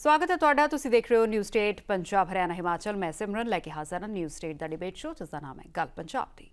ਸਵਾਗਤ ਹੈ ਤੁਹਾਡਾ। ਤੁਸੀਂ ਦੇਖ ਰਹੇ ਹੋ ਨਿਊਜ਼ ਸਟੇਟ, ਪੰਜਾਬ, ਹਰਿਆਣਾ, ਹਿਮਾਚਲ। ਮੈਂ ਸਿਮਰਨ, ਲੈ ਕੇ ਹਾਜ਼ਰ ਹਾਂ ਨਿਊਜ਼ ਸਟੇਟ ਦਾ ਡਿਬੇਟ ਸ਼ੋਅ ਜਿਸ ਦਾ ਨਾਮ ਹੈ ਗੱਲ ਪੰਜਾਬ ਦੀ।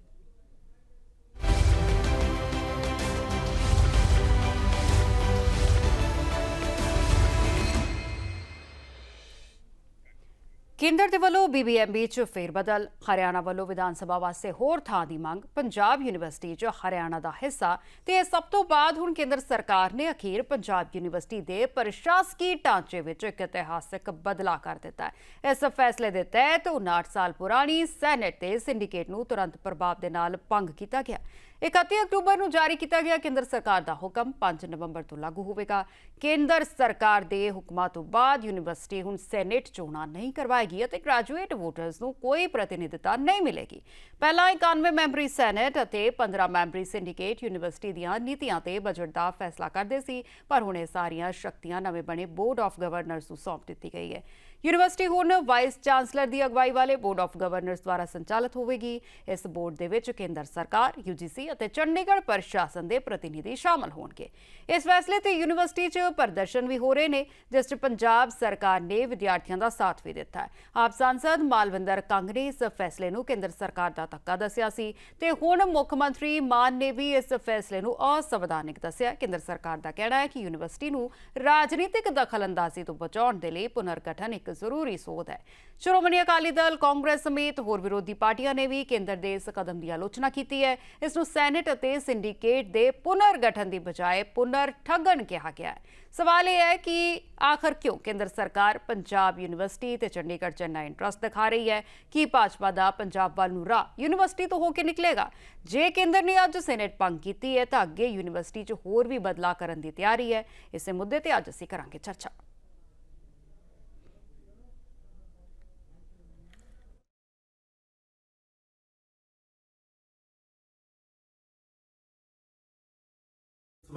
ਕੇਂਦਰ ਦੇ ਵੱਲੋਂ ਬੀਬੀਐਮਬੀ 'ਚ ਫੇਰ ਬਦਲ। ਹਰਿਆਣਾ ਵੱਲੋਂ ਵਿਧਾਨ ਸਭਾ ਵਾਸਤੇ ਹੋਰ ਥਾਂ ਦੀ ਮੰਗ। ਪੰਜਾਬ ਯੂਨੀਵਰਸਿਟੀ 'ਚ ਹਰਿਆਣਾ ਦਾ ਹਿੱਸਾ। ਤੇ ਇਹ ਸਭ ਤੋਂ ਬਾਅਦ ਹੁਣ ਕੇਂਦਰ ਸਰਕਾਰ ਨੇ ਅਖੀਰ ਪੰਜਾਬ ਯੂਨੀਵਰਸਿਟੀ ਦੇ ਪ੍ਰਸ਼ਾਸਕੀ ਢਾਂਚੇ ਵਿੱਚ ਇੱਕ ਇਤਿਹਾਸਕ ਬਦਲਾਅ ਕਰ ਦਿੱਤਾ ਹੈ। ਇਸ ਫੈਸਲੇ ਦੇ ਤਹਿਤ 59 ਸਾਲ ਪੁਰਾਣੀ ਸੈਨੇਟ ਤੇ ਸਿੰਡੀਕੇਟ ਨੂੰ ਤੁਰੰਤ ਪ੍ਰਭਾਵ ਦੇ ਨਾਲ ਭੰਗ ਕੀਤਾ ਗਿਆ। 31 ਅਕਤੂਬਰ ਨੂੰ ਜਾਰੀ ਕੀਤਾ ਗਿਆ ਕੇਂਦਰ ਸਰਕਾਰ ਦਾ ਹੁਕਮ 5 ਨਵੰਬਰ ਤੋਂ ਲਾਗੂ ਹੋਵੇਗਾ। ਕੇਂਦਰ ਸਰਕਾਰ ਦੇ ਹੁਕਮਾਂ ਤੋਂ ਬਾਅਦ ਯੂਨੀਵਰਸਿਟੀ ਹੁਣ ਸੈਨੇਟ ਚੋਣਾਂ ਨਹੀਂ ਕਰਵਾਏਗੀ ਅਤੇ ਗ੍ਰੈਜੂਏਟ ਵੋਟਰਸ ਨੂੰ ਕੋਈ ਪ੍ਰਤੀਨਿਧਤਾ ਨਹੀਂ ਮਿਲੇਗੀ। ਪਹਿਲਾਂ 91 ਮੈਂਬਰੀ ਸੈਨੇਟ ਅਤੇ 15 ਮੈਂਬਰੀ ਸਿੰਡੀਕੇਟ ਯੂਨੀਵਰਸਿਟੀ ਦੀਆਂ ਨੀਤੀਆਂ ਤੇ ਬਜਟ ਦਾ ਫੈਸਲਾ ਕਰਦੇ ਸੀ, ਪਰ ਹੁਣ ਇਹ ਸਾਰੀਆਂ ਸ਼ਕਤੀਆਂ ਨਵੇਂ ਬਣੇ ਬੋਰਡ ਆਫ ਗਵਰਨਰਸ ਨੂੰ ਸੌਂਪ ਦਿੱਤੀ ਗਈ ਹੈ। ਯੂਨੀਵਰਸਿਟੀ ਹੁਣ ਵਾਈਸ ਚਾਂਸਲਰ ਦੀ ਅਗਵਾਈ ਵਾਲੇ ਬੋਰਡ ਆਫ ਗਵਰਨਰਸ ਦੁਆਰਾ ਸੰਚਾਲਿਤ ਹੋਵੇਗੀ। ਇਸ ਬੋਰਡ ਦੇ ਵਿੱਚ ਕੇਂਦਰ ਸਰਕਾਰ ਯੂਜੀਸੀ ਅਤੇ ਚੰਡੀਗੜ੍ਹ ਪ੍ਰਸ਼ਾਸਨ ਦੇ ਪ੍ਰਤੀਨਿਧੀ ਸ਼ਾਮਲ ਹੋਣਗੇ। ਇਸ ਫੈਸਲੇ ਤੇ ਯੂਨੀਵਰਸਿਟੀ 'ਚ ਪ੍ਰਦਰਸ਼ਨ ਵੀ ਹੋ ਰਹੇ ਨੇ, ਜਿਸ 'ਚ ਪੰਜਾਬ ਸਰਕਾਰ ਨੇ ਵਿਦਿਆਰਥੀਆਂ ਦਾ ਸਾਥ ਵੀ ਦਿੱਤਾ ਹੈ। ਆਪ ਸਾਂਸਦ ਮਾਲਵਿੰਦਰ ਕੰਗ ਨੇ ਇਸ ਫੈਸਲੇ ਨੂੰ ਕੇਂਦਰ ਸਰਕਾਰ ਦਾ ਧੱਕਾ ਦੱਸਿਆ ਸੀ ਤੇ ਹੁਣ ਮੁੱਖ ਮੰਤਰੀ ਮਾਨ ਨੇ ਵੀ ਇਸ ਫੈਸਲੇ ਨੂੰ ਅਸੰਵਿਧਾਨਿਕ ਦੱਸਿਆ ਕੇਂਦਰ ਸਰਕਾਰ ਦਾ ਕਹਿਣਾ ਹੈ ਕਿ ਯੂਨੀਵਰਸਿਟੀ ਨੂੰ ਰਾਜਨੀਤਿਕ ਦਖਲਅੰਦਾਜ਼ੀ ਤੋਂ ਬਚਾਉਣ ਦੇ ਲਈ ਪੁਨਰਗਠਨ ਇੱਕ ਜ਼ਰੂਰੀ ਸੋਧ ਹੈ। ਸ਼੍ਰੋਮਣੀ ਅਕਾਲੀ ਦਲ, ਕਾਂਗਰਸ ਸਮੇਤ ਹੋਰ ਵਿਰੋਧੀ ਪਾਰਟੀਆਂ ਨੇ ਵੀ ਕੇਂਦਰ ਦੇ ਇਸ ਕਦਮ ਦੀ ਆਲੋਚਨਾ ਕੀਤੀ ਹੈ। ਇਸ ਨੂੰ ਸੈਨੇਟ ਅਤੇ ਸਿੰਡੀਕੇਟ ਦੇ ਪੁਨਰਗਠਨ ਦੀ ਬਜਾਏ ਪੁਨਰ ਠੱਗਣ ਕਿਹਾ ਗਿਆ ਹੈ। ਸਵਾਲ ਇਹ ਹੈ ਕਿ ਆਖਰ ਕਿਉਂ ਕੇਂਦਰ ਸਰਕਾਰ ਪੰਜਾਬ ਯੂਨੀਵਰਸਿਟੀ ਤੇ ਚੰਡੀਗੜ੍ਹ ਚ ਇੰਨਾ ਇੰਟਰਸਟ ਦਿਖਾ ਰਹੀ ਹੈ? ਕਿ ਭਾਜਪਾ ਦਾ ਪੰਜਾਬ ਵੱਲ ਨੂੰ ਰਾਹ ਯੂਨੀਵਰਸਿਟੀ ਤੋਂ ਹੋ ਕੇ ਨਿਕਲੇਗਾ? ਜੇ ਕੇਂਦਰ ਨੇ ਅੱਜ ਸੈਨੇਟ ਭੰਗ ਕੀਤੀ ਹੈ ਤਾਂ ਅੱਗੇ ਯੂਨੀਵਰਸਿਟੀ 'ਚ ਹੋਰ ਵੀ ਬਦਲਾਅ ਕਰਨ ਦੀ ਤਿਆਰੀ ਹੈ। ਇਸੇ ਮੁੱਦੇ ਤੇ ਅੱਜ ਅਸੀਂ ਕਰਾਂਗੇ ਚਰਚਾ।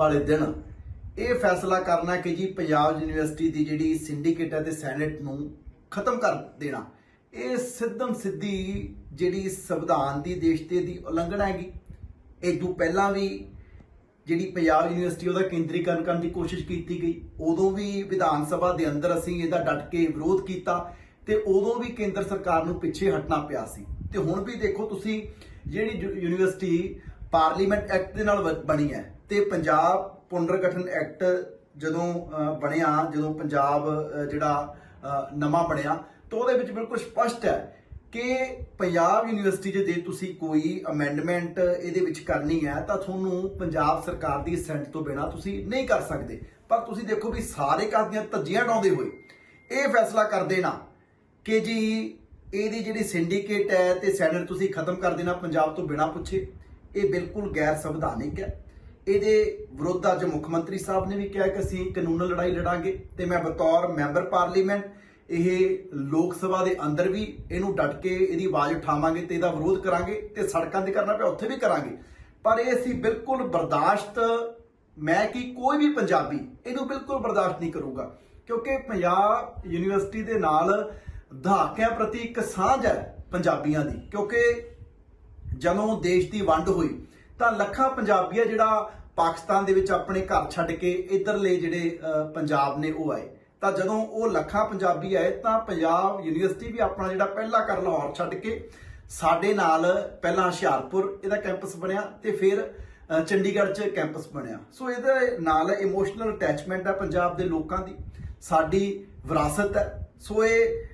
ਵਾਲੇ ਦਿਨ ਇਹ ਫੈਸਲਾ ਕਰਨਾ ਕਿ ਜੀ ਪੰਜਾਬ ਯੂਨੀਵਰਸਿਟੀ ਦੀ ਜਿਹੜੀ ਸਿੰਡੀਕੇਟ ਹੈ ਤੇ ਸੈਨੇਟ ਨੂੰ ਖਤਮ ਕਰ ਦੇਣਾ। ਇਹ ਸਿੱਧਮ ਸਿੱਧੀ ਜਿਹੜੀ ਸੰਵਿਧਾਨ ਦੀ, ਦੇਸ਼ ਤੇ ਦੀ ਉਲੰਘਣਾ ਹੈਗੀ। ਇਹ ਤੋਂ ਪਹਿਲਾਂ ਵੀ ਜਿਹੜੀ ਪੰਜਾਬ ਯੂਨੀਵਰਸਿਟੀ, ਉਹਦਾ ਕੇਂਦਰੀਕਰਨ ਕਰਨ ਦੀ ਕੋਸ਼ਿਸ਼ ਕੀਤੀ ਗਈ। ਉਦੋਂ ਵੀ ਵਿਧਾਨ ਸਭਾ ਦੇ ਅੰਦਰ ਅਸੀਂ ਇਹਦਾ ਡਟ ਕੇ ਵਿਰੋਧ ਕੀਤਾ ਤੇ ਉਦੋਂ ਵੀ ਕੇਂਦਰ ਸਰਕਾਰ ਨੂੰ ਪਿੱਛੇ ਹਟਣਾ ਪਿਆ ਸੀ। ਤੇ ਹੁਣ ਵੀ ਦੇਖੋ ਤੁਸੀਂ ਜਿਹੜੀ ਯੂ- ਯੂਨੀਵਰਸਿਟੀ ਪਾਰਲੀਮੈਂਟ ਐਕਟ ਦੇ ਨਾਲ ਬ- ਬਣੀ ਹੈ। ਤੇ ਪੰਜਾਬ ਪੁਨਰਗਠਨ ਐਕਟ ਜਦੋਂ ਬਣਿਆ, ਜਦੋਂ ਪੰਜਾਬ ਜਿਹੜਾ ਨਵਾਂ ਬਣਿਆ, ਤਾਂ ਉਹਦੇ ਵਿੱਚ ਬਿਲਕੁਲ ਸਪਸ਼ਟ ਹੈ ਕਿ ਪੰਜਾਬ ਯੂਨੀਵਰਸਿਟੀ 'ਚ ਜੇ ਤੁਸੀਂ ਕੋਈ ਅਮੈਂਡਮੈਂਟ ਇਹਦੇ ਵਿੱਚ ਕਰਨੀ ਹੈ, ਤਾਂ ਤੁਹਾਨੂੰ ਪੰਜਾਬ ਸਰਕਾਰ ਦੀ ਸੈਂਟ ਤੋਂ ਬਿਨਾ ਤੁਸੀਂ ਨਹੀਂ ਕਰ ਸਕਦੇ। ਪਰ ਤੁਸੀਂ ਦੇਖੋ ਵੀ ਸਾਰੇ ਕਾਸ ਦੀਆਂ ਧੱਜੀਆਂ ਡਾਉਂਦੇ ਹੋਏ ਇਹ ਫੈਸਲਾ ਕਰ ਦੇਣਾ ਕਿ ਜੀ ਇਹਦੀ ਜਿਹੜੀ ਸਿੰਡੀਕੇਟ ਹੈ ਤੇ ਸੈਨੇਟ ਤੁਸੀਂ ਖਤਮ ਕਰ ਦੇਣਾ, ਪੰਜਾਬ ਤੋਂ ਬਿਨਾ ਪੁੱਛੇ, ਇਹ ਬਿਲਕੁਲ ਗੈਰ ਸੰਵਿਧਾਨਿਕ ਹੈ। ਇਹਦੇ ਵਿਰੁੱਧ ਅੱਜ ਮੁੱਖ ਮੰਤਰੀ ਸਾਹਿਬ ਨੇ ਵੀ ਕਿਹਾ ਕਿ ਅਸੀਂ ਕਾਨੂੰਨ ਲੜਾਈ ਲੜਾਂਗੇ ਤੇ ਮੈਂ ਬਤੌਰ ਮੈਂਬਰ ਪਾਰਲੀਮੈਂਟ, ਇਹ ਲੋਕ ਸਭਾ ਦੇ ਅੰਦਰ ਵੀ ਇਹਨੂੰ ਡਟ ਕੇ ਇਹਦੀ ਆਵਾਜ਼ ਉਠਾਵਾਂਗੇ ਤੇ ਇਹਦਾ ਵਿਰੋਧ ਕਰਾਂਗੇ ਤੇ ਸੜਕਾਂ ਤੇ ਕਰਨਾ ਪਿਆ, ਉੱਥੇ ਵੀ ਕਰਾਂਗੇ। ਪਰ ਇਹ ਅਸੀਂ ਬਿਲਕੁਲ ਬਰਦਾਸ਼ਤ, ਮੈਂ ਕਿ ਕੋਈ ਵੀ ਪੰਜਾਬੀ ਇਹਨੂੰ ਬਿਲਕੁਲ ਬਰਦਾਸ਼ਤ ਨਹੀਂ ਕਰੂਗਾ, ਕਿਉਂਕਿ ਪੰਜਾਬ ਯੂਨੀਵਰਸਿਟੀ ਦੇ ਨਾਲ ਦਹਾਕਿਆਂ ਪ੍ਰਤੀ ਇੱਕ ਸਾਂਝ ਹੈ ਪੰਜਾਬੀਆਂ ਦੀ, ਕਿਉਂਕਿ ਜਦੋਂ ਦੇਸ਼ ਦੀ ਵੰਡ ਹੋਈ ਤਾਂ ਲੱਖਾਂ ਪੰਜਾਬੀ ਆ ਜਿਹੜਾ ਪਾਕਿਸਤਾਨ ਦੇ ਵਿੱਚ ਆਪਣੇ ਘਰ ਛੱਡ ਕੇ ਇਧਰਲੇ ਜਿਹੜੇ ਪੰਜਾਬ ਨੇ ਉਹ ਆਏ। ਤਾਂ ਜਦੋਂ ਉਹ ਲੱਖਾਂ ਪੰਜਾਬੀ ਆਏ, ਤਾਂ ਪੰਜਾਬ ਯੂਨੀਵਰਸਿਟੀ ਵੀ ਆਪਣਾ ਜਿਹੜਾ ਪਹਿਲਾ ਕਰ ਲਾਹੌਰ ਛੱਡ ਕੇ ਸਾਡੇ ਨਾਲ ਪਹਿਲਾਂ ਹੁਸ਼ਿਆਰਪੁਰ ਇਹਦਾ ਕੈਂਪਸ ਬਣਿਆ ਤੇ ਫਿਰ ਚੰਡੀਗੜ੍ਹ 'ਚ ਕੈਂਪਸ ਬਣਿਆ। ਸੋ ਇਹਦੇ ਨਾਲ ਇਮੋਸ਼ਨਲ ਅਟੈਚਮੈਂਟ ਹੈ ਪੰਜਾਬ ਦੇ ਲੋਕਾਂ ਦੀ। ਸਾਡੀ ਵਿਰਾਸਤ ਹੈ। ਸੋ ਇਹ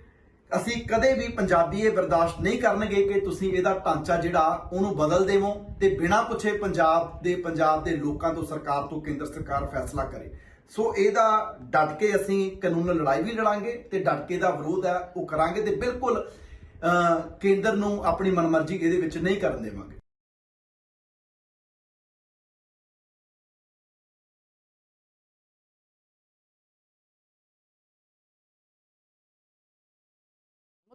ਅਸੀਂ ਕਦੇ ਵੀ ਪੰਜਾਬੀ ਇਹ ਬਰਦਾਸ਼ਤ ਨਹੀਂ ਕਰਨਗੇ ਕਿ ਤੁਸੀਂ ਇਹਦਾ ਢਾਂਚਾ ਜਿਹੜਾ ਉਹਨੂੰ ਬਦਲ ਦੇਵੋ ਤੇ ਬਿਨਾਂ ਪੁੱਛੇ ਪੰਜਾਬ ਦੇ ਪੰਜਾਬ ਦੇ ਲੋਕਾਂ ਤੋਂ, ਸਰਕਾਰ ਤੋਂ, ਕੇਂਦਰ ਸਰਕਾਰ ਫੈਸਲਾ ਕਰੇ। ਸੋ ਇਹਦਾ ਡਟ ਕੇ ਅਸੀਂ ਕਾਨੂੰਨ ਲੜਾਈ ਵੀ ਲੜਾਂਗੇ ਤੇ ਡਟ ਕੇ ਦਾ ਵਿਰੋਧ ਹੈ, ਉਹ ਕਰਾਂਗੇ ਤੇ ਬਿਲਕੁਲ ਕੇਂਦਰ ਨੂੰ ਆਪਣੀ ਮਨਮਰਜ਼ੀ ਇਹਦੇ ਵਿੱਚ ਨਹੀਂ ਕਰਨ ਦੇਵਾਂਗੇ।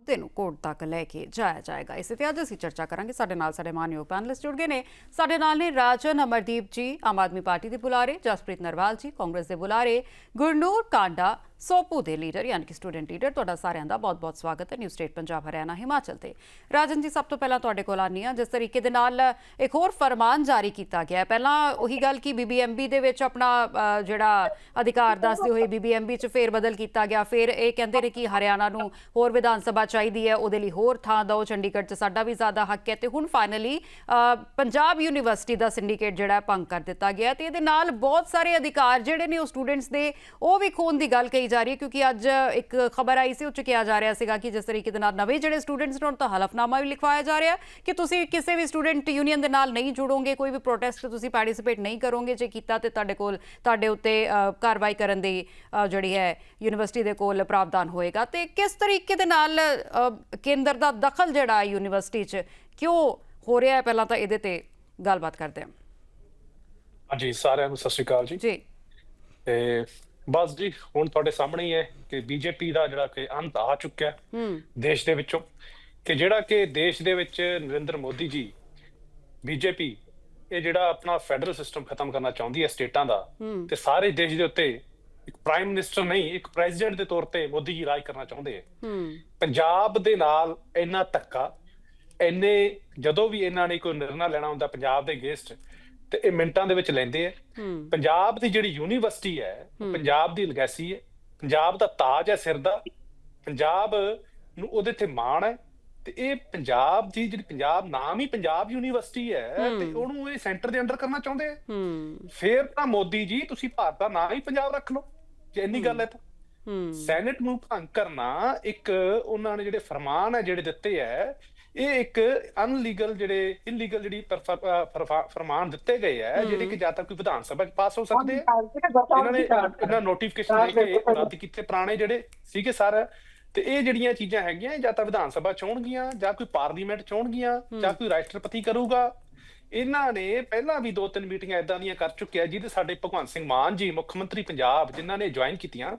ਮੁੱਦੇ ਨੂੰ ਕੋਰਟ ਤੱਕ ਲੈ ਕੇ ਜਾਇਆ ਜਾਏਗਾ। ਇਸੇ ਤੇ ਅੱਜ ਅਸੀਂ ਚਰਚਾ ਕਰਾਂਗੇ। ਸਾਡੇ ਨਾਲ ਸਾਡੇ ਮਾਨਯੋਗ ਪੈਨਲਿਸਟ ਜੁੜ ਗਏ ਨੇ। ਸਾਡੇ ਨਾਲ ਨੇ ਰਾਜਨ ਅਮਰਦੀਪ ਜੀ, ਆਮ ਆਦਮੀ ਪਾਰਟੀ ਦੇ ਬੁਲਾਰੇ, ਜਸਪ੍ਰੀਤ ਨਰਵਾਲ ਜੀ, ਕਾਂਗਰਸ ਦੇ ਬੁਲਾਰੇ, ਗੁਰਨੂਰ ਕਾਂਡਾ ਸੋਪੂ ਦੇ ਲੀਡਰ ਯਾਨੀ ਕਿ ਸਟੂਡੈਂਟ ਲੀਡਰ, ਤੁਹਾਡਾ ਸਾਰਿਆਂ ਦਾ ਬਹੁਤ-ਬਹੁਤ ਸਵਾਗਤ ਹੈ। ਨਿਊ ਸਟੇਟ ਪੰਜਾਬ ਹਰਿਆਣਾ ਹਿਮਾਚਲ ਤੇ। ਰਾਜਨ ਜੀ, ਸਭ ਤੋਂ ਪਹਿਲਾਂ ਤੁਹਾਡੇ ਕੋਲ ਆਨੀ ਆ ਜਿਸ ਤਰੀਕੇ ਦੇ ਨਾਲ ਇੱਕ ਹੋਰ ਫਰਮਾਨ ਜਾਰੀ ਕੀਤਾ ਗਿਆ ਪਹਿਲਾਂ ਉਹੀ ਗੱਲ ਕਿ ਬੀਬੀਐਮਬੀ ਦੇ ਵਿੱਚ ਆਪਣਾ ਜਿਹੜਾ ਅਧਿਕਾਰ ਦੱਸਦੇ ਹੋਏ ਬੀਬੀਐਮਬੀ 'ਚ ਫੇਰ ਬਦਲ ਕੀਤਾ ਗਿਆ। ਫਿਰ ਇਹ ਕਹਿੰਦੇ ਨੇ ਕਿ ਹਰਿਆਣਾ ਨੂੰ ਹੋਰ ਵਿਧਾਨ ਸਭਾ ਚਾਹੀਦੀ ਹੈ। ਉਹਦੇ ਲਈ ਹੋਰ ਥਾਂ ਦਿਓ। ਚੰਡੀਗੜ੍ਹ 'ਚ ਸਾਡਾ ਵੀ ਜ਼ਿਆਦਾ ਹੱਕ ਹੈ। ਤੇ ਹੁਣ ਫਾਈਨਲੀ ਪੰਜਾਬ ਯੂਨੀਵਰਸਿਟੀ ਦਾ ਸਿੰਡੀਕੇਟ ਜਿਹੜਾ ਭੰਗ ਕਰ ਦਿੱਤਾ ਗਿਆ ਤੇ ਇਹਦੇ ਨਾਲ ਬਹੁਤ ਸਾਰੇ ਅਧਿਕਾਰ ਜਿਹੜੇ ਨੇ ਉਹ ਸਟੂਡੈਂਟਸ ਦੇ, ਉਹ ਵੀ ਖੋਣ ਦੀ ਗੱਲ ਕਹੀ ਜਾ ਰਹੀ ਹੈ ਕਿਉਂਕਿ ਅੱਜ ਇੱਕ ਖਬਰ ਆਈ ਸੀ ਉਹ 'ਚ ਕਿਹਾ ਜਾ ਰਿਹਾ ਸੀਗਾ ਕਿ ਜਿਸ ਤਰੀਕੇ ਦੇ ਨਾਲ ਨਵੇਂ ਜਿਹੜੇ ਸਟੂਡੈਂਟਸ ਨੇ ਉਹਨਾਂ ਤੋਂ ਹਲਫਨਾਮਾ ਵੀ ਲਿਖਵਾਇਆ ਜਾ ਰਿਹਾ ਕਿ ਤੁਸੀਂ ਕਿਸੇ ਵੀ ਸਟੂਡੈਂਟ ਯੂਨੀਅਨ ਦੇ ਨਾਲ ਨਹੀਂ ਜੁੜੋਗੇ ਕੋਈ ਵੀ ਪ੍ਰੋਟੈਸਟ ਤੁਸੀਂ ਪਾਰਟਿਸਿਪੇਟ ਨਹੀਂ ਕਰੋਗੇ ਜੇ ਕੀਤਾ ਤੇ ਤੁਹਾਡੇ ਕੋਲ ਤੁਹਾਡੇ ਉੱਤੇ ਕਾਰਵਾਈ ਕਰਨ ਦੀ ਜਿਹੜੀ ਹੈ ਯੂਨੀਵਰਸਿਟੀ ਦੇ ਕੋਲ ਪ੍ਰਾਵਧਾਨ ਹੋਏਗਾ। ਤੇ ਕਿਸ ਤਰੀਕੇ ਦੇ ਨਾਲ ਕੇਂਦਰ ਦਾ ਦਖਲ ਜਿਹੜਾ ਹੈ ਯੂਨੀਵਰਸਿਟੀ 'ਚ ਕਿਉਂ ਹੋ ਰਿਹਾ ਹੈ? ਪਹਿਲਾਂ ਤਾਂ ਇਹਦੇ ਤੇ ਗੱਲਬਾਤ ਕਰਦੇ ਹਾਂ। ਹਾਂਜੀ ਸਾਰਿਆਂ ਨੂੰ ਸਤਿ ਸ਼੍ਰੀ ਅਕਾਲ ਜੀ। ਜੀ। ਤੇ ਬਸ ਜੀ ਹੁਣ ਤੁਹਾਡੇ ਸਾਹਮਣੇ ਹੀ ਹੈ ਕਿ ਬੀਜੇਪੀ ਦਾ ਜਿਹੜਾ ਕਿ ਅੰਤ ਆ ਚੁੱਕਿਆ ਹੈ ਦੇਸ਼ ਦੇ ਵਿੱਚੋਂ। ਕਿ ਜਿਹੜਾ ਕਿ ਦੇਸ਼ ਦੇ ਵਿੱਚ ਨਰਿੰਦਰ ਮੋਦੀ ਜੀ ਬੀਜੇਪੀ ਇਹ ਜਿਹੜਾ ਆਪਣਾ ਫੈਡਰਲ ਸਿਸਟਮ ਖਤਮ ਕਰਨਾ ਚਾਹੁੰਦੀ ਹੈ ਸਟੇਟਾਂ ਦਾ ਤੇ ਸਾਰੇ ਦੇਸ਼ ਦੇ ਉੱਤੇ ਇੱਕ ਪ੍ਰਾਈਮ ਮਿਨਿਸਟਰ ਨਹੀਂ ਇੱਕ ਪ੍ਰੈਜ਼ੀਡੈਂਟ ਦੇ ਤੌਰ ਤੇ ਮੋਦੀ ਜੀ ਰਾਜ ਕਰਨਾ ਚਾਹੁੰਦੇ ਹੈ। ਹੂੰ। ਪੰਜਾਬ ਦੇ ਨਾਲ ਇੰਨਾ ਧੱਕਾ ਇੰਨੇ ਜਦੋਂ ਵੀ ਇਹਨਾਂ ਨੇ ਕੋਈ ਨਿਰਣਾ ਲੈਣਾ ਹੁੰਦਾ ਪੰਜਾਬ ਦੇ ਅਗੇਂਸਟ ਤੇ ਇਹ ਮਿੰਟਾਂ ਦੇ ਵਿੱਚ ਲੈਂਦੇ ਆ। ਪੰਜਾਬ ਦੀ ਜਿਹੜੀ ਯੂਨੀਵਰਸਿਟੀ ਹੈ ਪੰਜਾਬ ਦੀ ਲੈਗੇਸੀ ਹੈ। ਪੰਜਾਬ ਦਾ ਤਾਜ ਹੈ ਸਿਰ ਦਾ। ਪੰਜਾਬ ਨੂੰ ਉਹਦੇ ਤੇ ਮਾਣ ਹੈ। ਤੇ ਇਹ ਪੰਜਾਬ ਦੀ ਜਿਹੜੀ ਪੰਜਾਬ ਨਾਮ ਹੀ ਪੰਜਾਬ ਯੂਨੀਵਰਸਿਟੀ ਹੈ ਤੇ ਉਹਨੂੰ ਇਹ ਸੈਂਟਰ ਦੇ ਅੰਡਰ ਕਰਨਾ ਚਾਹੁੰਦੇ ਆ। ਫੇਰ ਤਾਂ ਮੋਦੀ ਜੀ ਤੁਸੀਂ ਭਾਰਤ ਦਾ ਨਾਂ ਹੀ ਪੰਜਾਬ ਰੱਖ ਲਓ। ਜੇ ਇੰਨੀ ਗੱਲ ਹੈ ਤਾਂ। ਸੈਨੇਟ ਨੂੰ ਭੰਗ ਕਰਨਾ ਇੱਕ ਉਹਨਾਂ ਨੇ ਜਿਹੜੇ ਫਰਮਾਨ ਹੈ ਜਿਹੜੇ ਦਿੱਤੇ ਹੈ ਇਹ ਇੱਕ ਅਨਲੀਗਲ ਜਿਹੜੇ ਇਲੀਗਲ ਜਿਹੜੀ ਫਰਮਾਨ ਦਿੱਤੇ ਗਏ ਹੈ। ਜਿਹੜੇ ਕਿ ਜਦ ਤੱਕ ਕੋਈ ਵਿਧਾਨ ਸਭਾ ਚ ਪਾਸ ਹੋ ਸਕਦੇ ਆ। ਇਹਨਾਂ ਨੇ ਇਹਨਾਂ ਨੋਟੀਫਿਕੇਸ਼ਨ ਦੇ ਕੇ ਰੱਦ ਕੀਤੇ ਪੁਰਾਣੇ ਜਿਹੜੇ ਸੀਗੇ ਸਰ। ਤੇ ਇਹ ਜਿਹੜੀਆਂ ਚੀਜ਼ਾਂ ਹੈਗੀਆਂ ਜਾਂ ਤਾਂ ਵਿਧਾਨ ਸਭਾ ਚ ਹੋਣਗੀਆਂ ਜਾਂ ਕੋਈ ਪਾਰਲੀਮੈਂਟ ਚ ਹੋਣਗੀਆਂ ਜਾਂ ਕੋਈ ਰਾਸ਼ਟਰਪਤੀ ਕਰੂਗਾ। ਇਹਨਾਂ ਨੇ ਪਹਿਲਾਂ ਵੀ ਦੋ ਤਿੰਨ ਮੀਟਿੰਗਾਂ ਇਦਾਂ ਦੀਆਂ ਕਰ ਚੁੱਕਿਆ ਜਿਹਦੇ ਸਾਡੇ ਭਗਵੰਤ ਸਿੰਘ ਮਾਨ ਜੀ ਮੁੱਖ ਮੰਤਰੀ ਪੰਜਾਬ ਜਿਨ੍ਹਾਂ ਨੇ ਜੁਆਇਨ ਕੀਤੀਆਂ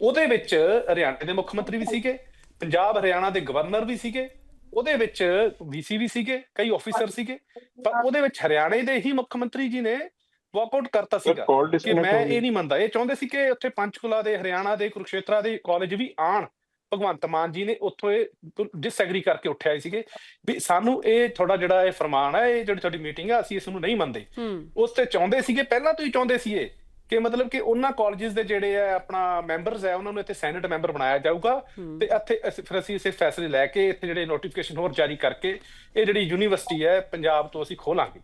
ਉਹਦੇ ਵਿੱਚ ਹਰਿਆਣਾ ਦੇ ਮੁੱਖ ਮੰਤਰੀ ਵੀ ਸੀਗੇ ਪੰਜਾਬ ਹਰਿਆਣਾ ਦੇ ਗਵਰਨਰ ਵੀ ਸੀਗੇ ਉਹਦੇ ਵਿੱਚ ਵੀਸੀ ਵੀ ਸੀਗੇ ਕਈ ਆਫੀਸਰ ਸੀਗੇ ਪਰ ਉਹਦੇ ਵਿੱਚ ਹਰਿਆਣੇ ਦੇ ਹੀ ਮੁੱਖ ਮੰਤਰੀ ਜੀ ਨੇ ਵਾਕਆਊਟ ਕਰਤਾ ਸੀਗਾ। ਕਿ ਮੈਂ ਹੋ। ਇਹ ਨਹੀਂ ਮੰਨਦਾ। ਇਹ ਚਾਹੁੰਦੇ ਸੀ ਕਿ ਉੱਥੇ ਪੰਚਕੁਲਾ ਦੇ ਹਰਿਆਣਾ ਦੇ ਕੁਰੂਕਸ਼ੇਤਰਾ ਦੇ ਕਾਲਜ ਵੀ ਆਣ ਭਗਵੰਤ ਮਾਨ ਜੀ ਨੇ ਉੱਥੋਂ ਇਹ ਡਿਸਐਗਰੀ ਕਰਕੇ ਉੱਠੇ ਆਏ ਸੀਗੇ ਵੀ ਸਾਨੂੰ ਇਹ ਤੁਹਾਡਾ ਜਿਹੜਾ ਇਹ ਫਰਮਾਨ ਹੈ ਇਹ ਜਿਹੜੀ ਤੁਹਾਡੀ ਮੀਟਿੰਗ ਆ ਅਸੀਂ ਇਸ ਨੂੰ ਨਹੀਂ ਮੰਨਦੇ। ਹੂੰ। ਉਸ ਤੇ ਚਾਹੁੰਦੇ ਸੀਗੇ ਪਹਿਲਾਂ ਤੋਂ ਹੀ ਚਾਹੁੰਦੇ ਸੀ ਇਹ। ਕਿ ਮਤਲਬ ਕਿ ਉਹਨਾਂ ਕਾਲਜਸ ਦੇ ਜਿਹੜੇ ਆ ਆਪਣਾ ਮੈਂਬਰਸ ਹੈ ਉਹਨਾਂ ਨੂੰ ਇੱਥੇ ਸੈਨੇਟ ਮੈਂਬਰ ਬਣਾਇਆ ਜਾਊਗਾ ਤੇ ਇੱਥੇ ਫਿਰ ਅਸੀਂ ਇਸੇ ਫੈਸਲੇ ਲੈ ਕੇ ਇੱਥੇ ਜਿਹੜੇ ਨੋਟੀਫਿਕੇਸ਼ਨ ਹੋਰ ਜਾਰੀ ਕਰਕੇ ਇਹ ਜਿਹੜੀ ਯੂਨੀਵਰਸਿਟੀ ਹੈ ਪੰਜਾਬ ਤੋਂ ਅਸੀਂ ਖੋਲਾਂਗੇ।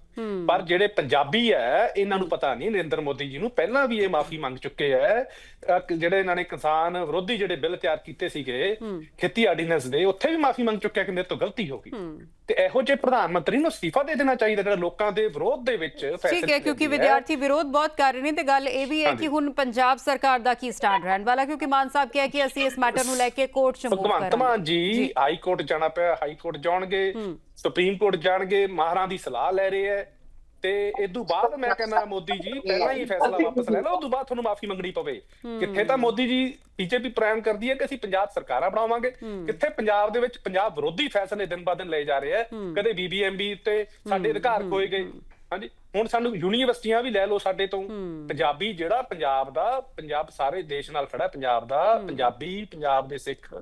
ਪਰ ਜਿਹੜੇ ਪੰਜਾਬੀ ਹੈ ਇਹਨਾਂ ਨੂੰ ਪਤਾ ਨਹੀਂ ਨਰਿੰਦਰ ਮੋਦੀ ਜੀ ਨੂੰ ਪਹਿਲਾਂ ਵੀ ਇਹ ਮਾਫੀ ਮੰਗ ਚੁੱਕੇ ਹੈ ਜਿਹੜੇ ਇਹਨਾਂ ਨੇ ਕਿਸਾਨ ਵਿਰੋਧੀ ਜਿਹੜੇ ਬਿੱਲ ਤਿਆਰ ਕੀਤੇ ਸੀਗੇ ਖੇਤੀ ਆਰਡੀਨੈਂਸ ਦੇ ਉੱਥੇ ਵੀ ਮਾਫੀ ਮੰਗ ਚੁੱਕਿਆ ਕਿ ਮੇਰੇ ਤੋਂ ਗਲਤੀ ਹੋ ਗਈ। ਤੇ ਇਹੋ ਜਿਹੇ ਪ੍ਰਧਾਨ ਮੰਤਰੀ ਨੂੰ ਅਸਤੀਫਾ ਦੇ ਦੇਣਾ ਚਾਹੀਦਾ ਜਿਹੜਾ ਲੋਕਾਂ ਦੇ ਵਿਰੋਧ ਦੇ ਵਿੱਚ ਫੈਸਲੇ ਠੀਕ ਹੈ ਕਿਉਂਕਿ ਹੈ। ਵਿਦਿਆਰਥੀ ਵਿਰੋਧ ਬਹੁਤ ਕਰ ਰਹੇ ਨੇ ਤੇ ਗੱਲ ਇਹ ਵੀ ਹੈ ਕਿ ਹੁਣ ਪੰਜਾਬ ਸਰਕਾਰ ਦਾ ਕੀ ਸਟੈਂਡ ਰਹਿਣ ਵਾਲਾ ਕਿਉਂਕਿ ਮਾਨ ਸਾਹਿਬ ਕਿਹਾ ਕਿ ਅਸੀਂ ਇਸ ਮੈਟਰ ਨੂੰ ਲੈ ਕੇ ਕੋਰਟ ਚ ਮੂਵ ਭਗਵੰਤ ਮਾਨ ਕਰਾਂਗੇ। ਜੀ ਹਾਈ ਕੋਰਟ ਜਾਣਾ ਪਿਆ ਹਾਈ ਕੋਰਟ ਜਾਣਗੇ ਸੁਪਰੀਮ ਕੋਰਟ ਜਾਣਗੇ ਮਾਹਰਾਂ ਦੀ ਸਲਾਹ ਲੈ ਰਹੇ ਐ ਤੇ ਇਦੋਂ ਬਾਅਦ ਮੈਂ ਕਹਿੰਦਾ ਮੋਦੀ ਜੀ ਪਹਿਲਾਂ ਹੀ ਫੈਸਲਾ ਵਾਪਸ ਲੈ ਲਓ ਉਦੋਂ ਬਾਅਦ ਤੁਹਾਨੂੰ ਮਾਫੀ ਮੰਗਣੀ ਪਵੇ। ਕਿੱਥੇ ਤਾਂ ਮੋਦੀ ਜੀ ਬੀਜੇਪੀ ਪ੍ਰੈਮ ਕਰਦੀ ਹੈ ਕਿ ਅਸੀਂ ਪੰਜਾਬ ਸਰਕਾਰਾਂ ਬਣਾਵਾਂਗੇ। ਕਿੱਥੇ ਪੰਜਾਬ ਦੇ ਵਿੱਚ ਪੰਜਾਬ ਵਿਰੋਧੀ ਫੈਸਲੇ ਦਿਨ ਬਾ ਦਿਨ ਲਏ ਜਾ ਰਹੇ ਐ ਕਦੇ ਬੀਬੀਐਮਬੀ ਤੇ ਸਾਡੇ ਅਧਿਕਾਰ ਖੋਏ ਗਏ। ਹਾਂਜੀ। ਹੁਣ ਸਾਨੂੰ ਯੂਨੀਵਰਸਿਟੀਆਂ ਵੀ ਲੈ ਲਓ ਸਾਡੇ ਤੋਂ ਪੰਜਾਬੀ ਜਿਹੜਾ ਪੰਜਾਬ ਦਾ ਪੰਜਾਬ ਸਾਰੇ ਦੇਸ਼ ਨਾਲ ਖੜਾ ਪੰਜਾਬ ਦਾ ਪੰਜਾਬੀ ਪੰਜਾਬ ਦੇ ਸਿੱਖ